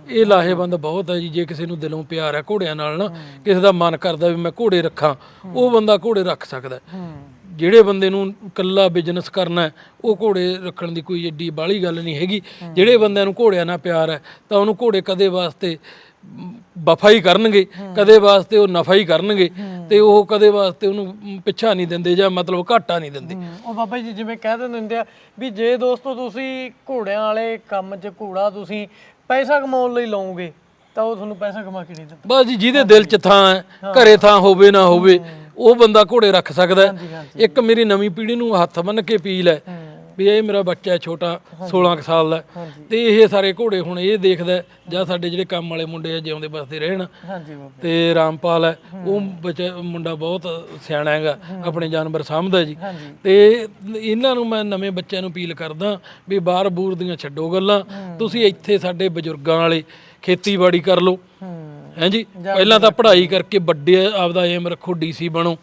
ਇਹ ਲਾਹੇਵੰਦ ਬਹੁਤ ਹੈ ਜੀ ਜੇ ਕਿਸੇ ਨੂੰ ਦਿਲੋਂ ਪਿਆਰ ਹੈ ਘੋੜਿਆਂ ਨਾਲ ਨਾ ਕਿਸੇ ਦਾ ਮਨ ਕਰਦਾ ਵੀ ਮੈਂ ਘੋੜੇ ਰੱਖਾਂ ਉਹ ਬੰਦਾ ਘੋੜੇ ਰੱਖ ਸਕਦਾ। ਜਿਹੜੇ ਬੰਦੇ ਨੂੰ ਇਕੱਲਾ ਬਿਜ਼ਨਸ ਕਰਨਾ ਹੈ ਉਹ ਘੋੜੇ ਰੱਖਣ ਦੀ ਕੋਈ ਏਡੀ ਬਾਹਲੀ ਗੱਲ ਨਹੀਂ ਹੈਗੀ। ਜਿਹੜੇ ਬੰਦਿਆਂ ਨੂੰ ਘੋੜਿਆਂ ਨਾਲ ਪਿਆਰ ਹੈ ਤਾਂ ਉਹਨੂੰ ਘੋੜੇ ਕਦੇ ਵਾਸਤੇ ਵਫਾ ਹੀ। ਕਰਨਗੇ ਕਦੇ ਵਾਸਤੇ ਉਹ ਨਫਾ ਹੀ ਕਰਨਗੇ ਤੇ ਉਹ ਕਦੇ ਵਾਸਤੇ ਉਹਨੂੰ ਪਿੱਛਾ ਨਹੀਂ ਦਿੰਦੇ ਜਾਂ ਮਤਲਬ ਘਾਟਾ ਨਹੀਂ ਦਿੰਦੇ। ਉਹ ਬਾਬਾ ਜੀ ਜਿਵੇਂ ਕਹਿ ਦਿੰਦੇ ਹੁੰਦੇ ਆ ਵੀ ਜੇ ਦੋਸਤੋ ਤੁਸੀਂ ਘੋੜਿਆਂ ਵਾਲੇ ਕੰਮ 'ਚ ਘੋੜਾ ਤੁਸੀਂ ਪੈਸਾ ਕਮਾਉਣ ਲਈ ਲਾਓਗੇ ਤਾਂ ਉਹ ਤੁਹਾਨੂੰ ਪੈਸਾ ਕਮਾ ਕੇ ਨਹੀਂ ਦਿੰਦਾ। ਬਸ ਜੀ ਜਿਹਦੇ ਦਿਲ 'ਚ ਥਾਂ ਹੈ ਘਰੇ ਥਾਂ ਹੋਵੇ ਨਾ ਹੋਵੇ ਉਹ ਬੰਦਾ ਘੋੜੇ ਰੱਖ ਸਕਦਾ। ਇੱਕ ਮੇਰੀ ਨਵੀਂ ਪੀੜ੍ਹੀ ਨੂੰ ਹੱਥ ਬੰਨ ਕੇ ਅਪੀਲ ਹੈ। ਵੀ ਇਹ ਮੇਰਾ ਬੱਚਾ ਹੈ ਛੋਟਾ 16 ਕੁ ਸਾਲ ਦਾ। ਹੈ, ਤੇ ਇਹ ਸਾਰੇ ਘੋੜੇ ਹੁਣ ਇਹ ਦੇਖਦਾ ਹੈ, ਜਾਂ ਸਾਡੇ ਜਿਹੜੇ ਕੰਮ ਵਾਲੇ ਮੁੰਡੇ ਆ ਜਿਉਂਦੇ ਬਸਦੇ ਰਹਿਣ। ਹਾਂਜੀ ਬਾਬਾ। ਤੇ ਰਾਮਪਾਲ ਹੈ ਉਹ ਬੱਚਾ ਮੁੰਡਾ ਬਹੁਤ ਸਿਆਣਾ ਹੈਗਾ ਆਪਣੇ ਜਾਨਵਰ ਸਾਂਭਦਾ ਜੀ। ਤੇ ਇਹਨਾਂ ਨੂੰ ਮੈਂ ਨਵੇਂ ਬੱਚਿਆਂ ਨੂੰ ਅਪੀਲ ਕਰਦਾ ਵੀ ਬਾਹਰ ਬੂਰ ਦੀਆਂ ਛੱਡੋ ਗੱਲਾਂ। ਤੁਸੀਂ ਇੱਥੇ ਸਾਡੇ ਬਜ਼ੁਰਗਾਂ ਵਾਲੇ ਖੇਤੀਬਾੜੀ ਕਰ ਲਓ। ਹੂੰ। ਹੈਂ ਜੀ ਪਹਿਲਾਂ ਤਾਂ ਪੜ੍ਹਾਈ ਕਰਕੇ ਵੱਡੇ ਆਪਦਾ ਏਮ ਰੱਖੋ ਡੀਸੀ ਬਣੋ।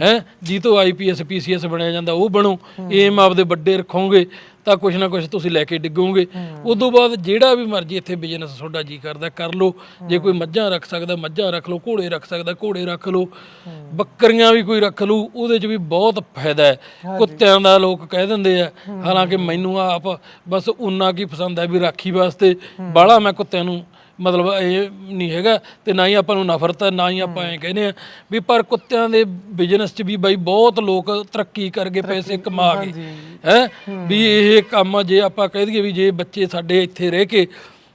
ਹੈ। ਜੀ ਤੋਂ ਆਈਪੀਐਸ ਪੀਸੀਐਸ ਬਣਿਆ ਜਾਂਦਾ ਉਹ ਬਣੋ। ਏਮ ਆਪਦੇ ਵੱਡੇ ਰੱਖੋਗੇ ਤਾਂ ਕੁਛ ਨਾ ਕੁਛ ਤੁਸੀਂ ਲੈ ਕੇ ਡਿੱਗੋਗੇ। ਉਦੋਂ ਬਾਅਦ ਜਿਹੜਾ ਵੀ ਮਰਜ਼ੀ ਇੱਥੇ ਬਿਜ਼ਨਸ ਤੁਹਾਡਾ ਜੀ ਕਰਦਾ ਕਰ ਲਓ। ਜੇ ਕੋਈ ਮੱਝਾਂ ਰੱਖ ਸਕਦਾ ਮੱਝਾਂ ਰੱਖ ਲਓ ਘੋੜੇ ਰੱਖ ਸਕਦਾ ਘੋੜੇ ਰੱਖ ਲਓ। ਬੱਕਰੀਆਂ ਵੀ ਕੋਈ ਰੱਖ ਲਓ ਉਹਦੇ 'ਚ ਵੀ ਬਹੁਤ ਫਾਇਦਾ ਹੈ। ਕੁੱਤਿਆਂ ਦਾ ਲੋਕ ਕਹਿ ਦਿੰਦੇ ਆ ਹਾਲਾਂਕਿ ਮੈਨੂੰ ਆਪ ਬਸ ਉਨਾ ਕੀ ਪਸੰਦ ਹੈ ਵੀ ਰਾਖੀ ਵਾਸਤੇ। ਬਾਹਲਾ ਮੈਂ ਕੁੱਤਿਆਂ ਨੂੰ ਮਤਲਬ ਇਹ ਨਹੀਂ ਹੈਗਾ ਤੇ ਨਾ ਹੀ ਆਪਾਂ ਨੂੰ ਨਫ਼ਰਤ ਹੈ ਨਾ ਹੀ ਆਪਾਂ ਐਂ ਕਹਿੰਦੇ ਆ ਵੀ ਪਰ ਕੁੱਤਿਆਂ ਦੇ ਬਿਜ਼ਨਸ 'ਚ ਵੀ ਬਾਈ ਬਹੁਤ ਲੋਕ ਤਰੱਕੀ ਕਰਕੇ ਪੈਸੇ ਕਮਾ ਗਏ ਹੈ ਵੀ ਇਹ ਕੰਮ ਜੇ ਆਪਾਂ ਕਹਿ ਦਈਏ ਵੀ ਜੇ ਬੱਚੇ ਸਾਡੇ ਇੱਥੇ ਰਹਿ ਕੇ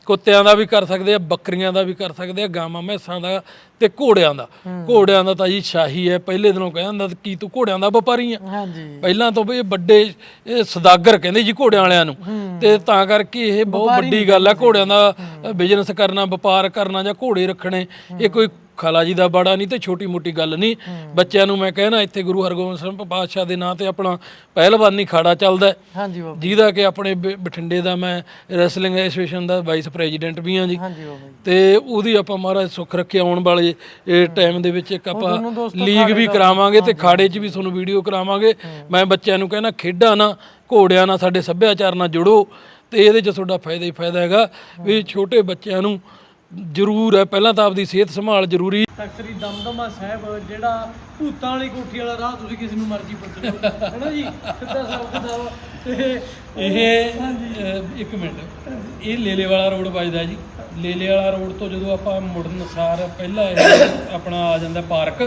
ਕੁੱਤਿਆਂ ਦਾ ਵੀ ਕਰ ਸਕਦੇ ਆ ਬੱਕਰੀਆਂ ਦਾ ਵੀ ਕਰ ਸਕਦੇ ਆ ਗਾਵਾਂ ਮੈਸਾਂ ਦਾ ਤੇ ਘੋੜਿਆਂ ਦਾ। ਘੋੜਿਆਂ ਦਾ ਤਾਂ ਜੀ ਸ਼ਾਹੀ ਹੈ ਪਹਿਲੇ ਦਿਨੋਂ ਕਹਿੰਦਾ ਕੀ ਤੂੰ ਘੋੜਿਆਂ ਦਾ ਵਪਾਰੀ ਆ? ਹਾਂਜੀ। ਪਹਿਲਾਂ ਤੋਂ ਵੀ ਇਹ ਵੱਡੇ ਇਹ ਸਦਾਗਰ ਕਹਿੰਦੇ ਜੀ ਘੋੜਿਆਂ ਵਾਲਿਆਂ ਨੂੰ। ਤੇ ਤਾਂ ਕਰਕੇ ਇਹ ਬਹੁਤ ਵੱਡੀ ਗੱਲ ਹੈ ਘੋੜਿਆਂ ਦਾ ਬਿਜ਼ਨਸ ਕਰਨਾ ਵਪਾਰ ਕਰਨਾ ਜਾਂ ਘੋੜੇ ਰੱਖਣੇ ਇਹ ਕੋਈ ਖਾਲਾ ਜੀ ਦਾ ਬੜਾ ਨਹੀਂ ਤੇ ਛੋਟੀ ਮੋਟੀ ਗੱਲ ਨਹੀਂ। ਬੱਚਿਆਂ ਨੂੰ ਮੈਂ ਕਹਿਣਾ ਇੱਥੇ ਗੁਰੂ ਹਰਗੋਬਿੰਦ ਸਿੰਘ ਪਾਤਸ਼ਾਹ ਦੇ ਨਾਂ ਤੇ ਆਪਣਾ ਪਹਿਲਵਾਨੀ ਖਾੜਾ ਚੱਲਦਾ। ਹੈ ਹਾਂਜੀ ਬਾਬਾ ਜਿਹਦਾ ਕਿ ਆਪਣੇ ਬ- ਬਠਿੰਡੇ ਦਾ ਮੈਂ ਰੈਸਲਿੰਗ ਐਸੋਸੀਏਸ਼ਨ ਦਾ ਵਾਈਸ ਪ੍ਰੈਜ਼ੀਡੈਂਟ ਵੀ ਹਾਂ ਜੀ। ਹਾਂਜੀ ਬਾਬਾ ਜੀ। ਤੇ ਉਹਦੀ ਆਪਾਂ ਮਹਾਰਾਜ ਸੁੱਖ ਰੱਖੇ ਆਉਣ ਵਾਲੇ ਇਹ ਟਾਈਮ ਦੇ ਵਿੱਚ ਇੱਕ ਆਪਾਂ ਤੁਹਾਨੂੰ ਦੋਸਤੋ ਲੀਗ ਵੀ ਕਰਾਵਾਂਗੇ ਤੇ ਖਾੜੇ 'ਚ ਵੀ ਤੁਹਾਨੂੰ ਵੀਡੀਓ ਕਰਾਵਾਂਗੇ। ਮੈਂ ਬੱਚਿਆਂ ਨੂੰ ਕਹਿੰਦਾ ਖੇਡਾਂ ਨਾ ਘੋੜਿਆਂ ਨਾਲ ਸਾਡੇ ਸੱਭਿਆਚਾਰ ਨਾਲ ਜੁੜੋ। ਤੇ ਇਹਦੇ 'ਚ ਤੁਹਾਡਾ ਫਾਇਦਾ ਹੀ ਫਾਇਦਾ ਹੈਗਾ ਵੀ ਛੋਟੇ ਬੱਚਿਆਂ ਨੂੰ ਜ਼ਰੂਰ ਹੈ ਪਹਿਲਾਂ ਤਾਂ ਆਪਦੀ ਸਿਹਤ ਸੰਭਾਲ ਜ਼ਰੂਰੀ। ਤਖਤ ਸ੍ਰੀ ਦਮਦਮਾ ਸਾਹਿਬ ਜਿਹੜਾ ਭੂਤਾਂ ਵਾਲੀ ਕੋਠੀ ਵਾਲਾ ਰਾਹ ਤੁਸੀਂ ਕਿਸੇ ਨੂੰ ਮਰਜ਼ੀ ਪੁੱਛ ਲਓ ਹੈਨਾ ਜੀ? ਸਿੱਧਾ ਸਾਹਿਬ ਕਿਤਾਬ ਤੇ ਇਹ ਅਹ, ਇੱਕ ਮਿੰਟ। ਇਹ ਲੇਲੇ ਵਾਲਾ ਰੋਡ ਵੱਜਦਾ ਜੀ। ਲੇਲੇ ਵਾਲਾ ਰੋਡ ਤੋਂ ਜਦੋਂ ਆਪਾਂ ਮੁੜਨ ਸਾਰ ਪਹਿਲਾ ਇਹ ਆਪਣਾ ਆ ਜਾਂਦਾ ਪਾਰਕ।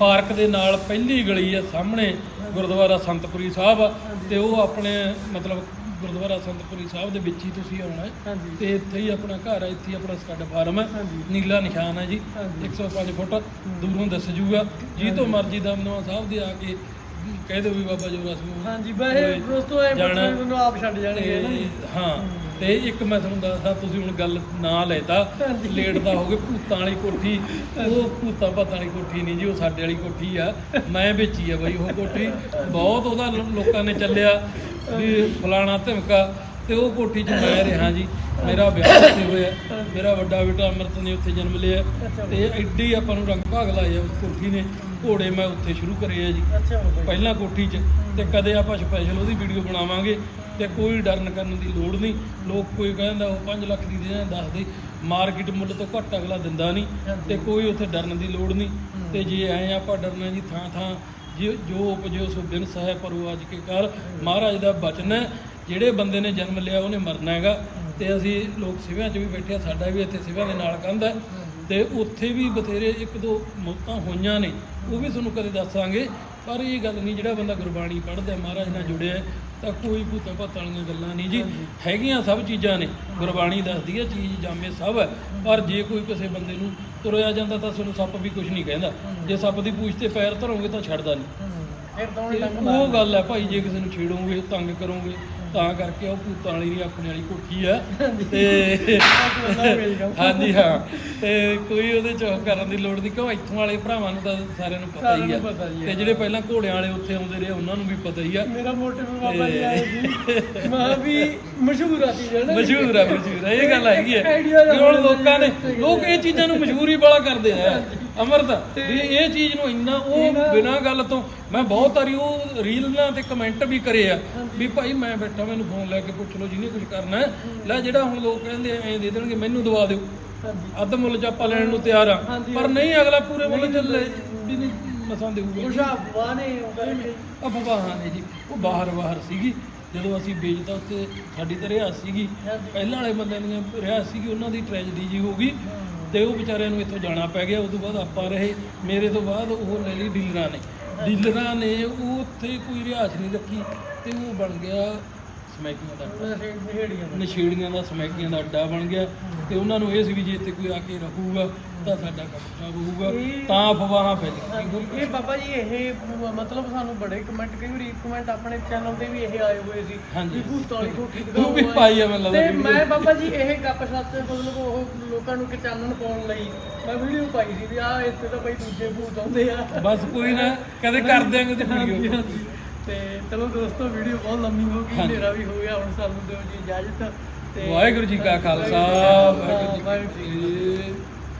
ਪਾਰਕ ਦੇ ਨਾਲ ਪਹਿਲੀ ਗਲੀ ਆ ਸਾਹਮਣੇ ਗੁਰਦੁਆਰਾ ਸੰਤਪੁਰੀ ਸਾਹਿਬ। ਆ ਤੇ ਉਹ ਆਪਣੇ ਮਤਲਬ ਗੁਰਦੁਆਰਾ ਸੰਤਪੁਰੀ ਸਾਹਿਬ ਦੇ ਵਿੱਚ ਹੀ ਤੁਸੀਂ ਆਉਣਾ ਹੈ। ਹਾਂਜੀ। ਤੇ ਇੱਥੇ ਹੀ ਆਪਣਾ ਘਰ ਹੈ ਇੱਥੇ ਹੀ ਆਪਣਾ ਸਟੱਡ ਫਾਰਮ ਹੈ। ਨੀਲਾ ਨਿਸ਼ਾਨ ਹੈ ਜੀ 105 ਫੁੱਟ ਦੂਰੋਂ ਦੱਸ ਜੂਗਾ। ਜੀ ਤੋਂ ਮਰਜ਼ੀ ਦਮਦਮਾ ਸਾਹਿਬ ਦੇ ਆ ਕੇ ਕਹਿ ਦਿਓ ਵੀ ਬਾਬਾ ਜੋਰਾ ਸਿੰਘ ਹਾਂਜੀ ਵੈਸੇ ਦੋਸਤੋ ਇਹ ਬੱਚੇ ਮੈਨੂੰ ਆਪ ਛੱਡ ਜਾਣਗੇ ਜੀ। ਹਾਂ। ਤੇ ਇੱਕ ਮੈਂ ਤੁਹਾਨੂੰ ਦੱਸਦਾ ਤੁਸੀਂ ਹੁਣ ਗੱਲ ਨਾ ਲੈਤਾ ਲੇਟ ਦਾ ਹੋ ਗਏ ਭੂਤਾਂ ਵਾਲੀ ਕੋਠੀ ਉਹ ਭੂਤਾਂ ਭਾਤਾਂ ਵਾਲੀ ਕੋਠੀ ਨਹੀਂ ਜੀ ਉਹ ਸਾਡੇ ਵਾਲੀ ਕੋਠੀ ਆ ਮੈਂ ਵੇਚੀ ਆ ਬਾਈ ਉਹ ਕੋਠੀ। ਬਹੁਤ ਉਹਦਾ ਲੋਕਾਂ ਨੇ ਚੱਲਿਆ ਵੀ ਫਲਾਣਾ ਧਮਕਾ ਤੇ ਉਹ ਕੋਠੀ 'ਚ ਮੈਂ ਰਿਹਾ ਜੀ। ਮੇਰਾ ਵਿਆਹ ਉੱਥੇ ਹੋਇਆ ਮੇਰਾ ਵੱਡਾ ਬੇਟਾ ਅਮਰਤ ਨੇ ਉੱਥੇ ਜਨਮ ਲਿਆ ਤੇ ਐਡੀ ਆਪਾਂ ਨੂੰ ਰੰਗ ਭਾਗ ਲਾਇਆ ਉਸ ਕੋਠੀ ਨੇ। ਘੋੜੇ ਮੈਂ ਉੱਥੇ ਸ਼ੁਰੂ ਕਰੇ ਆ ਜੀ। ਪਹਿਲਾਂ ਕੋਠੀ 'ਚ। ਤੇ ਕਦੇ ਆਪਾਂ ਸਪੈਸ਼ਲ ਉਹਦੀ ਵੀਡੀਓ ਬਣਾਵਾਂਗੇ ਤੇ ਕੋਈ ਡਰਨ ਕਰਨ ਦੀ ਲੋੜ ਨਹੀਂ। ਲੋਕ ਕੋਈ ਕਹਿੰਦਾ ਉਹ 5 ਲੱਖ ਦੀ ਦੇ ਦੱਸ ਦੇ। ਮਾਰਕੀਟ ਮੁੱਲ ਤੋਂ ਘੱਟ ਅਗਲਾ ਦਿੰਦਾ ਨਹੀਂ ਤੇ ਕੋਈ ਉੱਥੇ ਡਰਨ ਦੀ ਲੋੜ ਨਹੀਂ। ਤੇ ਜੇ ਐ ਆਪਾਂ ਡਰਨਾ ਜੀ ਥਾਂ ਥਾਂ ਜੇ ਜੋ ਉਪਜੋ ਸੋ ਬਿਨਸ ਹੈ ਪਰੋ ਅੱਜ ਕੇ ਕਾਲ ਮਹਾਰਾਜ ਦਾ ਬਚਨ ਹੈ ਜਿਹੜੇ ਬੰਦੇ ਨੇ ਜਨਮ ਲਿਆ ਉਹਨੇ ਮਰਨਾ ਹੈਗਾ। ਤੇ ਅਸੀਂ ਲੋਕ ਸਿਵਿਆਂ 'ਚ ਵੀ ਬੈਠੇ ਆ ਸਾਡਾ ਵੀ ਇੱਥੇ ਸਿਵਿਆਂ ਦੇ ਨਾਲ ਕੰਧ ਹੈ। ਤੇ ਉੱਥੇ ਵੀ ਬਥੇਰੇ ਇੱਕ ਦੋ ਮੌਤਾਂ ਹੋਈਆਂ ਨੇ ਉਹ ਵੀ ਤੁਹਾਨੂੰ ਕਦੇ ਦੱਸਾਂਗੇ। ਪਰ ਇਹ ਗੱਲ ਨਹੀਂ ਜਿਹੜਾ ਬੰਦਾ ਗੁਰਬਾਣੀ ਪੜ੍ਹਦਾ ਮਹਾਰਾਜ ਨਾਲ ਜੁੜਿਆ ਤਾਂ ਕੋਈ ਭੂਤਾਂ ਭਾਤਾਂ ਵਾਲੀਆਂ ਗੱਲਾਂ ਨਹੀਂ ਜੀ। ਹੈਗੀਆਂ ਸਭ ਚੀਜ਼ਾਂ ਨੇ ਗੁਰਬਾਣੀ ਦੱਸਦੀ ਹੈ ਚੀਜ਼ ਜਾਮੇ ਸਭ ਹੈ। ਪਰ ਜੇ ਕੋਈ ਕਿਸੇ ਬੰਦੇ ਨੂੰ ਤੁਰਿਆ ਜਾਂਦਾ ਤਾਂ ਤੁਹਾਨੂੰ ਸੱਪ ਵੀ ਕੁਝ ਨਹੀਂ ਕਹਿੰਦਾ। ਜੇ ਸੱਪ ਦੀ ਪੂਛ ਤੇ ਪੈਰ ਧਰੋਗੇ ਤਾਂ ਛੱਡਦਾ ਨਹੀਂ। ਫਿਰ ਤਾਂ ਉਹਨੇ ਤੇ ਉਹ ਗੱਲ ਹੈ ਭਾਈ ਜੇ ਕਿਸੇ ਨੂੰ ਛੇੜੋਗੇ ਤੰਗ ਕਰੋਗੇ ਤਾਂ ਕਰਕੇ ਉਹ ਭੂਤਾਂ ਵਾਲੀ ਨਹੀਂ ਆਪਣੇ ਵਾਲੀ ਕੋਠੀ ਆ ਤੇ ਹਾਂਜੀ ਹਾਂ। ਤੇ ਕੋਈ ਉਹਦੇ ਚ ਕਰਨ ਦੀ ਲੋੜ ਨਹੀਂ ਕਿਉਂ? ਇੱਥੋਂ ਵਾਲੇ ਭਰਾਵਾਂ ਨੂੰ ਤਾਂ ਸਾਰਿਆਂ ਨੂੰ ਪਤਾ ਹੀ ਆ। ਤੇ ਜਿਹੜੇ ਪਹਿਲਾਂ ਘੋੜਿਆਂ ਵਾਲੇ ਉੱਥੇ ਆਉਂਦੇ ਰਹੇ ਉਹਨਾਂ ਨੂੰ ਵੀ ਪਤਾ ਹੀ ਆ। ਮੇਰਾ ਮੋਟਿਵ ਬਾਬਾ ਜੀ ਆਏ ਸੀ। ਮੈਂ ਵੀ ਮਸ਼ਹੂਰ ਆ ਸੀ ਜਿਹੜਾ। ਮਸ਼ਹੂਰ ਆ ਮਸ਼ਹੂਰ ਇਹ ਗੱਲ ਹੈਗੀ ਹੈ। ਲੋਕਾਂ ਨੇ ਲੋਕ ਇਹ ਚੀਜ਼ਾਂ ਨੂੰ ਮਸ਼ਹੂਰ ਬੜਾ ਕਰਦੇ ਆ। ਅਮਰਤ ਵੀ ਇਹ ਚੀਜ਼ ਨੂੰ ਇੰਨਾ ਉਹ ਬਿਨਾਂ ਗੱਲ ਤੋਂ ਮੈਂ ਬਹੁਤ ਵਾਰੀ ਉਹ ਰੀਲਾਂ ਤੇ ਕਮੈਂਟ ਵੀ ਕਰੇ ਆ ਵੀ ਭਾਈ ਮੈਂ ਬੈਠਾ ਮੈਨੂੰ ਫੋਨ ਲੈ ਕੇ ਪੁੱਛ ਲਓ ਜਿਹਨੇ ਕੁਝ ਕਰਨਾ ਹੈ ਲੈ ਜਿਹੜਾ ਹੁਣ ਲੋਕ ਕਹਿੰਦੇ ਐਂ ਦੇ ਦੇਣਗੇ ਮੈਨੂੰ ਦਵਾ ਦਿਓ। ਅੱਧ ਮੁੱਲ ਚ ਆਪਾਂ ਲੈਣ ਨੂੰ ਤਿਆਰ ਆ। ਪਰ ਨਹੀਂ ਅਗਲਾ ਪੂਰੇ ਮੁੱਲ ਚ ਲੈ ਵੀ ਨਹੀਂ ਮਸਾਂ ਦੇਊਗਾ। ਉਸ਼ਾ ਬਾਨੇ ਉਹ ਕਰਕੇ ਅਫਵਾਹਾਂ ਨੇ ਜੀ। ਉਹ ਬਾਹਰ ਬਾਹਰ ਸੀਗੀ। ਜਦੋਂ ਅਸੀਂ ਵੇਚਦਾ ਉੱਥੇ ਸਾਡੀ ਤਾਂ ਰਿਹਾਇਸ਼ ਸੀਗੀ। ਪਹਿਲਾਂ ਵਾਲੇ ਬੰਦਿਆਂ ਦੀਆਂ ਰਿਹਾਇਸ਼ ਸੀਗੀ ਉਹਨਾਂ ਦੀ ਟ੍ਰੈਜਡੀ ਜੀ ਹੋ ਗਈ। ਤੇ ਉਹ ਵਿਚਾਰਿਆਂ ਨੂੰ ਇੱਥੋਂ ਜਾਣਾ ਪੈ ਗਿਆ ਉਸ ਤੋਂ ਬਾਅਦ ਆਪਾਂ ਰਹੇ। ਮੇਰੇ ਤੋਂ ਬਾਅਦ ਉਹ ਲੈ ਲਈ ਡੀਲਰਾਂ ਨੇ। ਡੀਲਰਾਂ ਨੇ ਉਹ ਉੱਥੇ ਕੋਈ ਰਿਹਾਇਸ਼ ਨਹੀਂ ਰੱਖੀ ਤੇ ਉਹ ਬਣ ਗਿਆ ਸਮੈਕੀਆਂ ਦਾ ਨਸ਼ੇੜੀਆਂ ਦਾ। ਸਮੈਕੀਆਂ ਦਾ ਅੱਡਾ ਬਣ ਗਿਆ ਤੇ ਉਹਨਾਂ ਨੂੰ ਇਹ ਸੀ ਵੀ ਜੇ ਇੱਥੇ ਕੋਈ ਆ ਕੇ ਰਹੂਗਾ ਤਾਂ ਸਾਡਾ ਕੰਮ ਖਰਾਬ ਹੋਊਗਾ। ਤਾਂ ਅਫਵਾਹਾਂ ਫੈਲੀਆਂ ਇਹ ਬਾਬਾ ਜੀ ਇਹ ਮ- ਮਤਲਬ ਸਾਨੂੰ ਬੜੇ ਕਮੈਂਟ ਕਈ ਵਾਰੀ ਕਮੈਂਟ ਆਪਣੇ ਚੈਨਲ ਤੇ ਵੀ ਇਹ ਆਏ ਹੋਏ ਸੀ। ਹਾਂਜੀ। ਵੀ ਭੂਤ ਵਾਲੀ ਕੋਠੀ ਤੂੰ ਵੀ ਪਾਈ ਆ ਮੈਨੂੰ ਲੱਗਦਾ ਤੇ ਮੈਂ ਬਾਬਾ ਜੀ ਇਹ ਗੱਪ ਸੱਚ ਮਤਲਬ ਉਹ ਲੋਕਾਂ ਨੂੰ ਚਾਨਣ ਪਾਉਣ ਲਈ ਮੈਂ ਵੀਡੀਓ ਪਾਈ ਸੀ ਵੀ ਆ ਇੱਥੇ ਤਾਂ ਬਈ ਦੂਜੇ ਭੂਤ ਆਉਂਦੇ ਆ। ਬਸ ਕੋਈ ਨਾ ਕਦੇ ਕਰ ਦਿਆਂਗੇ ਤੇ ਵੀਡੀਓ ਤੇ ਚਲੋ ਦੋਸਤੋ ਵੀਡੀਓ ਬਹੁਤ ਲੰਮੀ ਹੋ ਗਈ ਹਨੇਰਾ ਵੀ ਹੋ ਗਿਆ ਹੁਣ ਸਾਨੂੰ ਦਿਓ ਜੀ ਇਜਾਜ਼ਤ ਤੇ ਵਾਹਿਗੁਰੂ ਜੀ ਕਾ ਖਾਲਸਾ ਵਾਹਿਗੁਰੂ ਜੀ ਕੀ ਫਤਿਹ।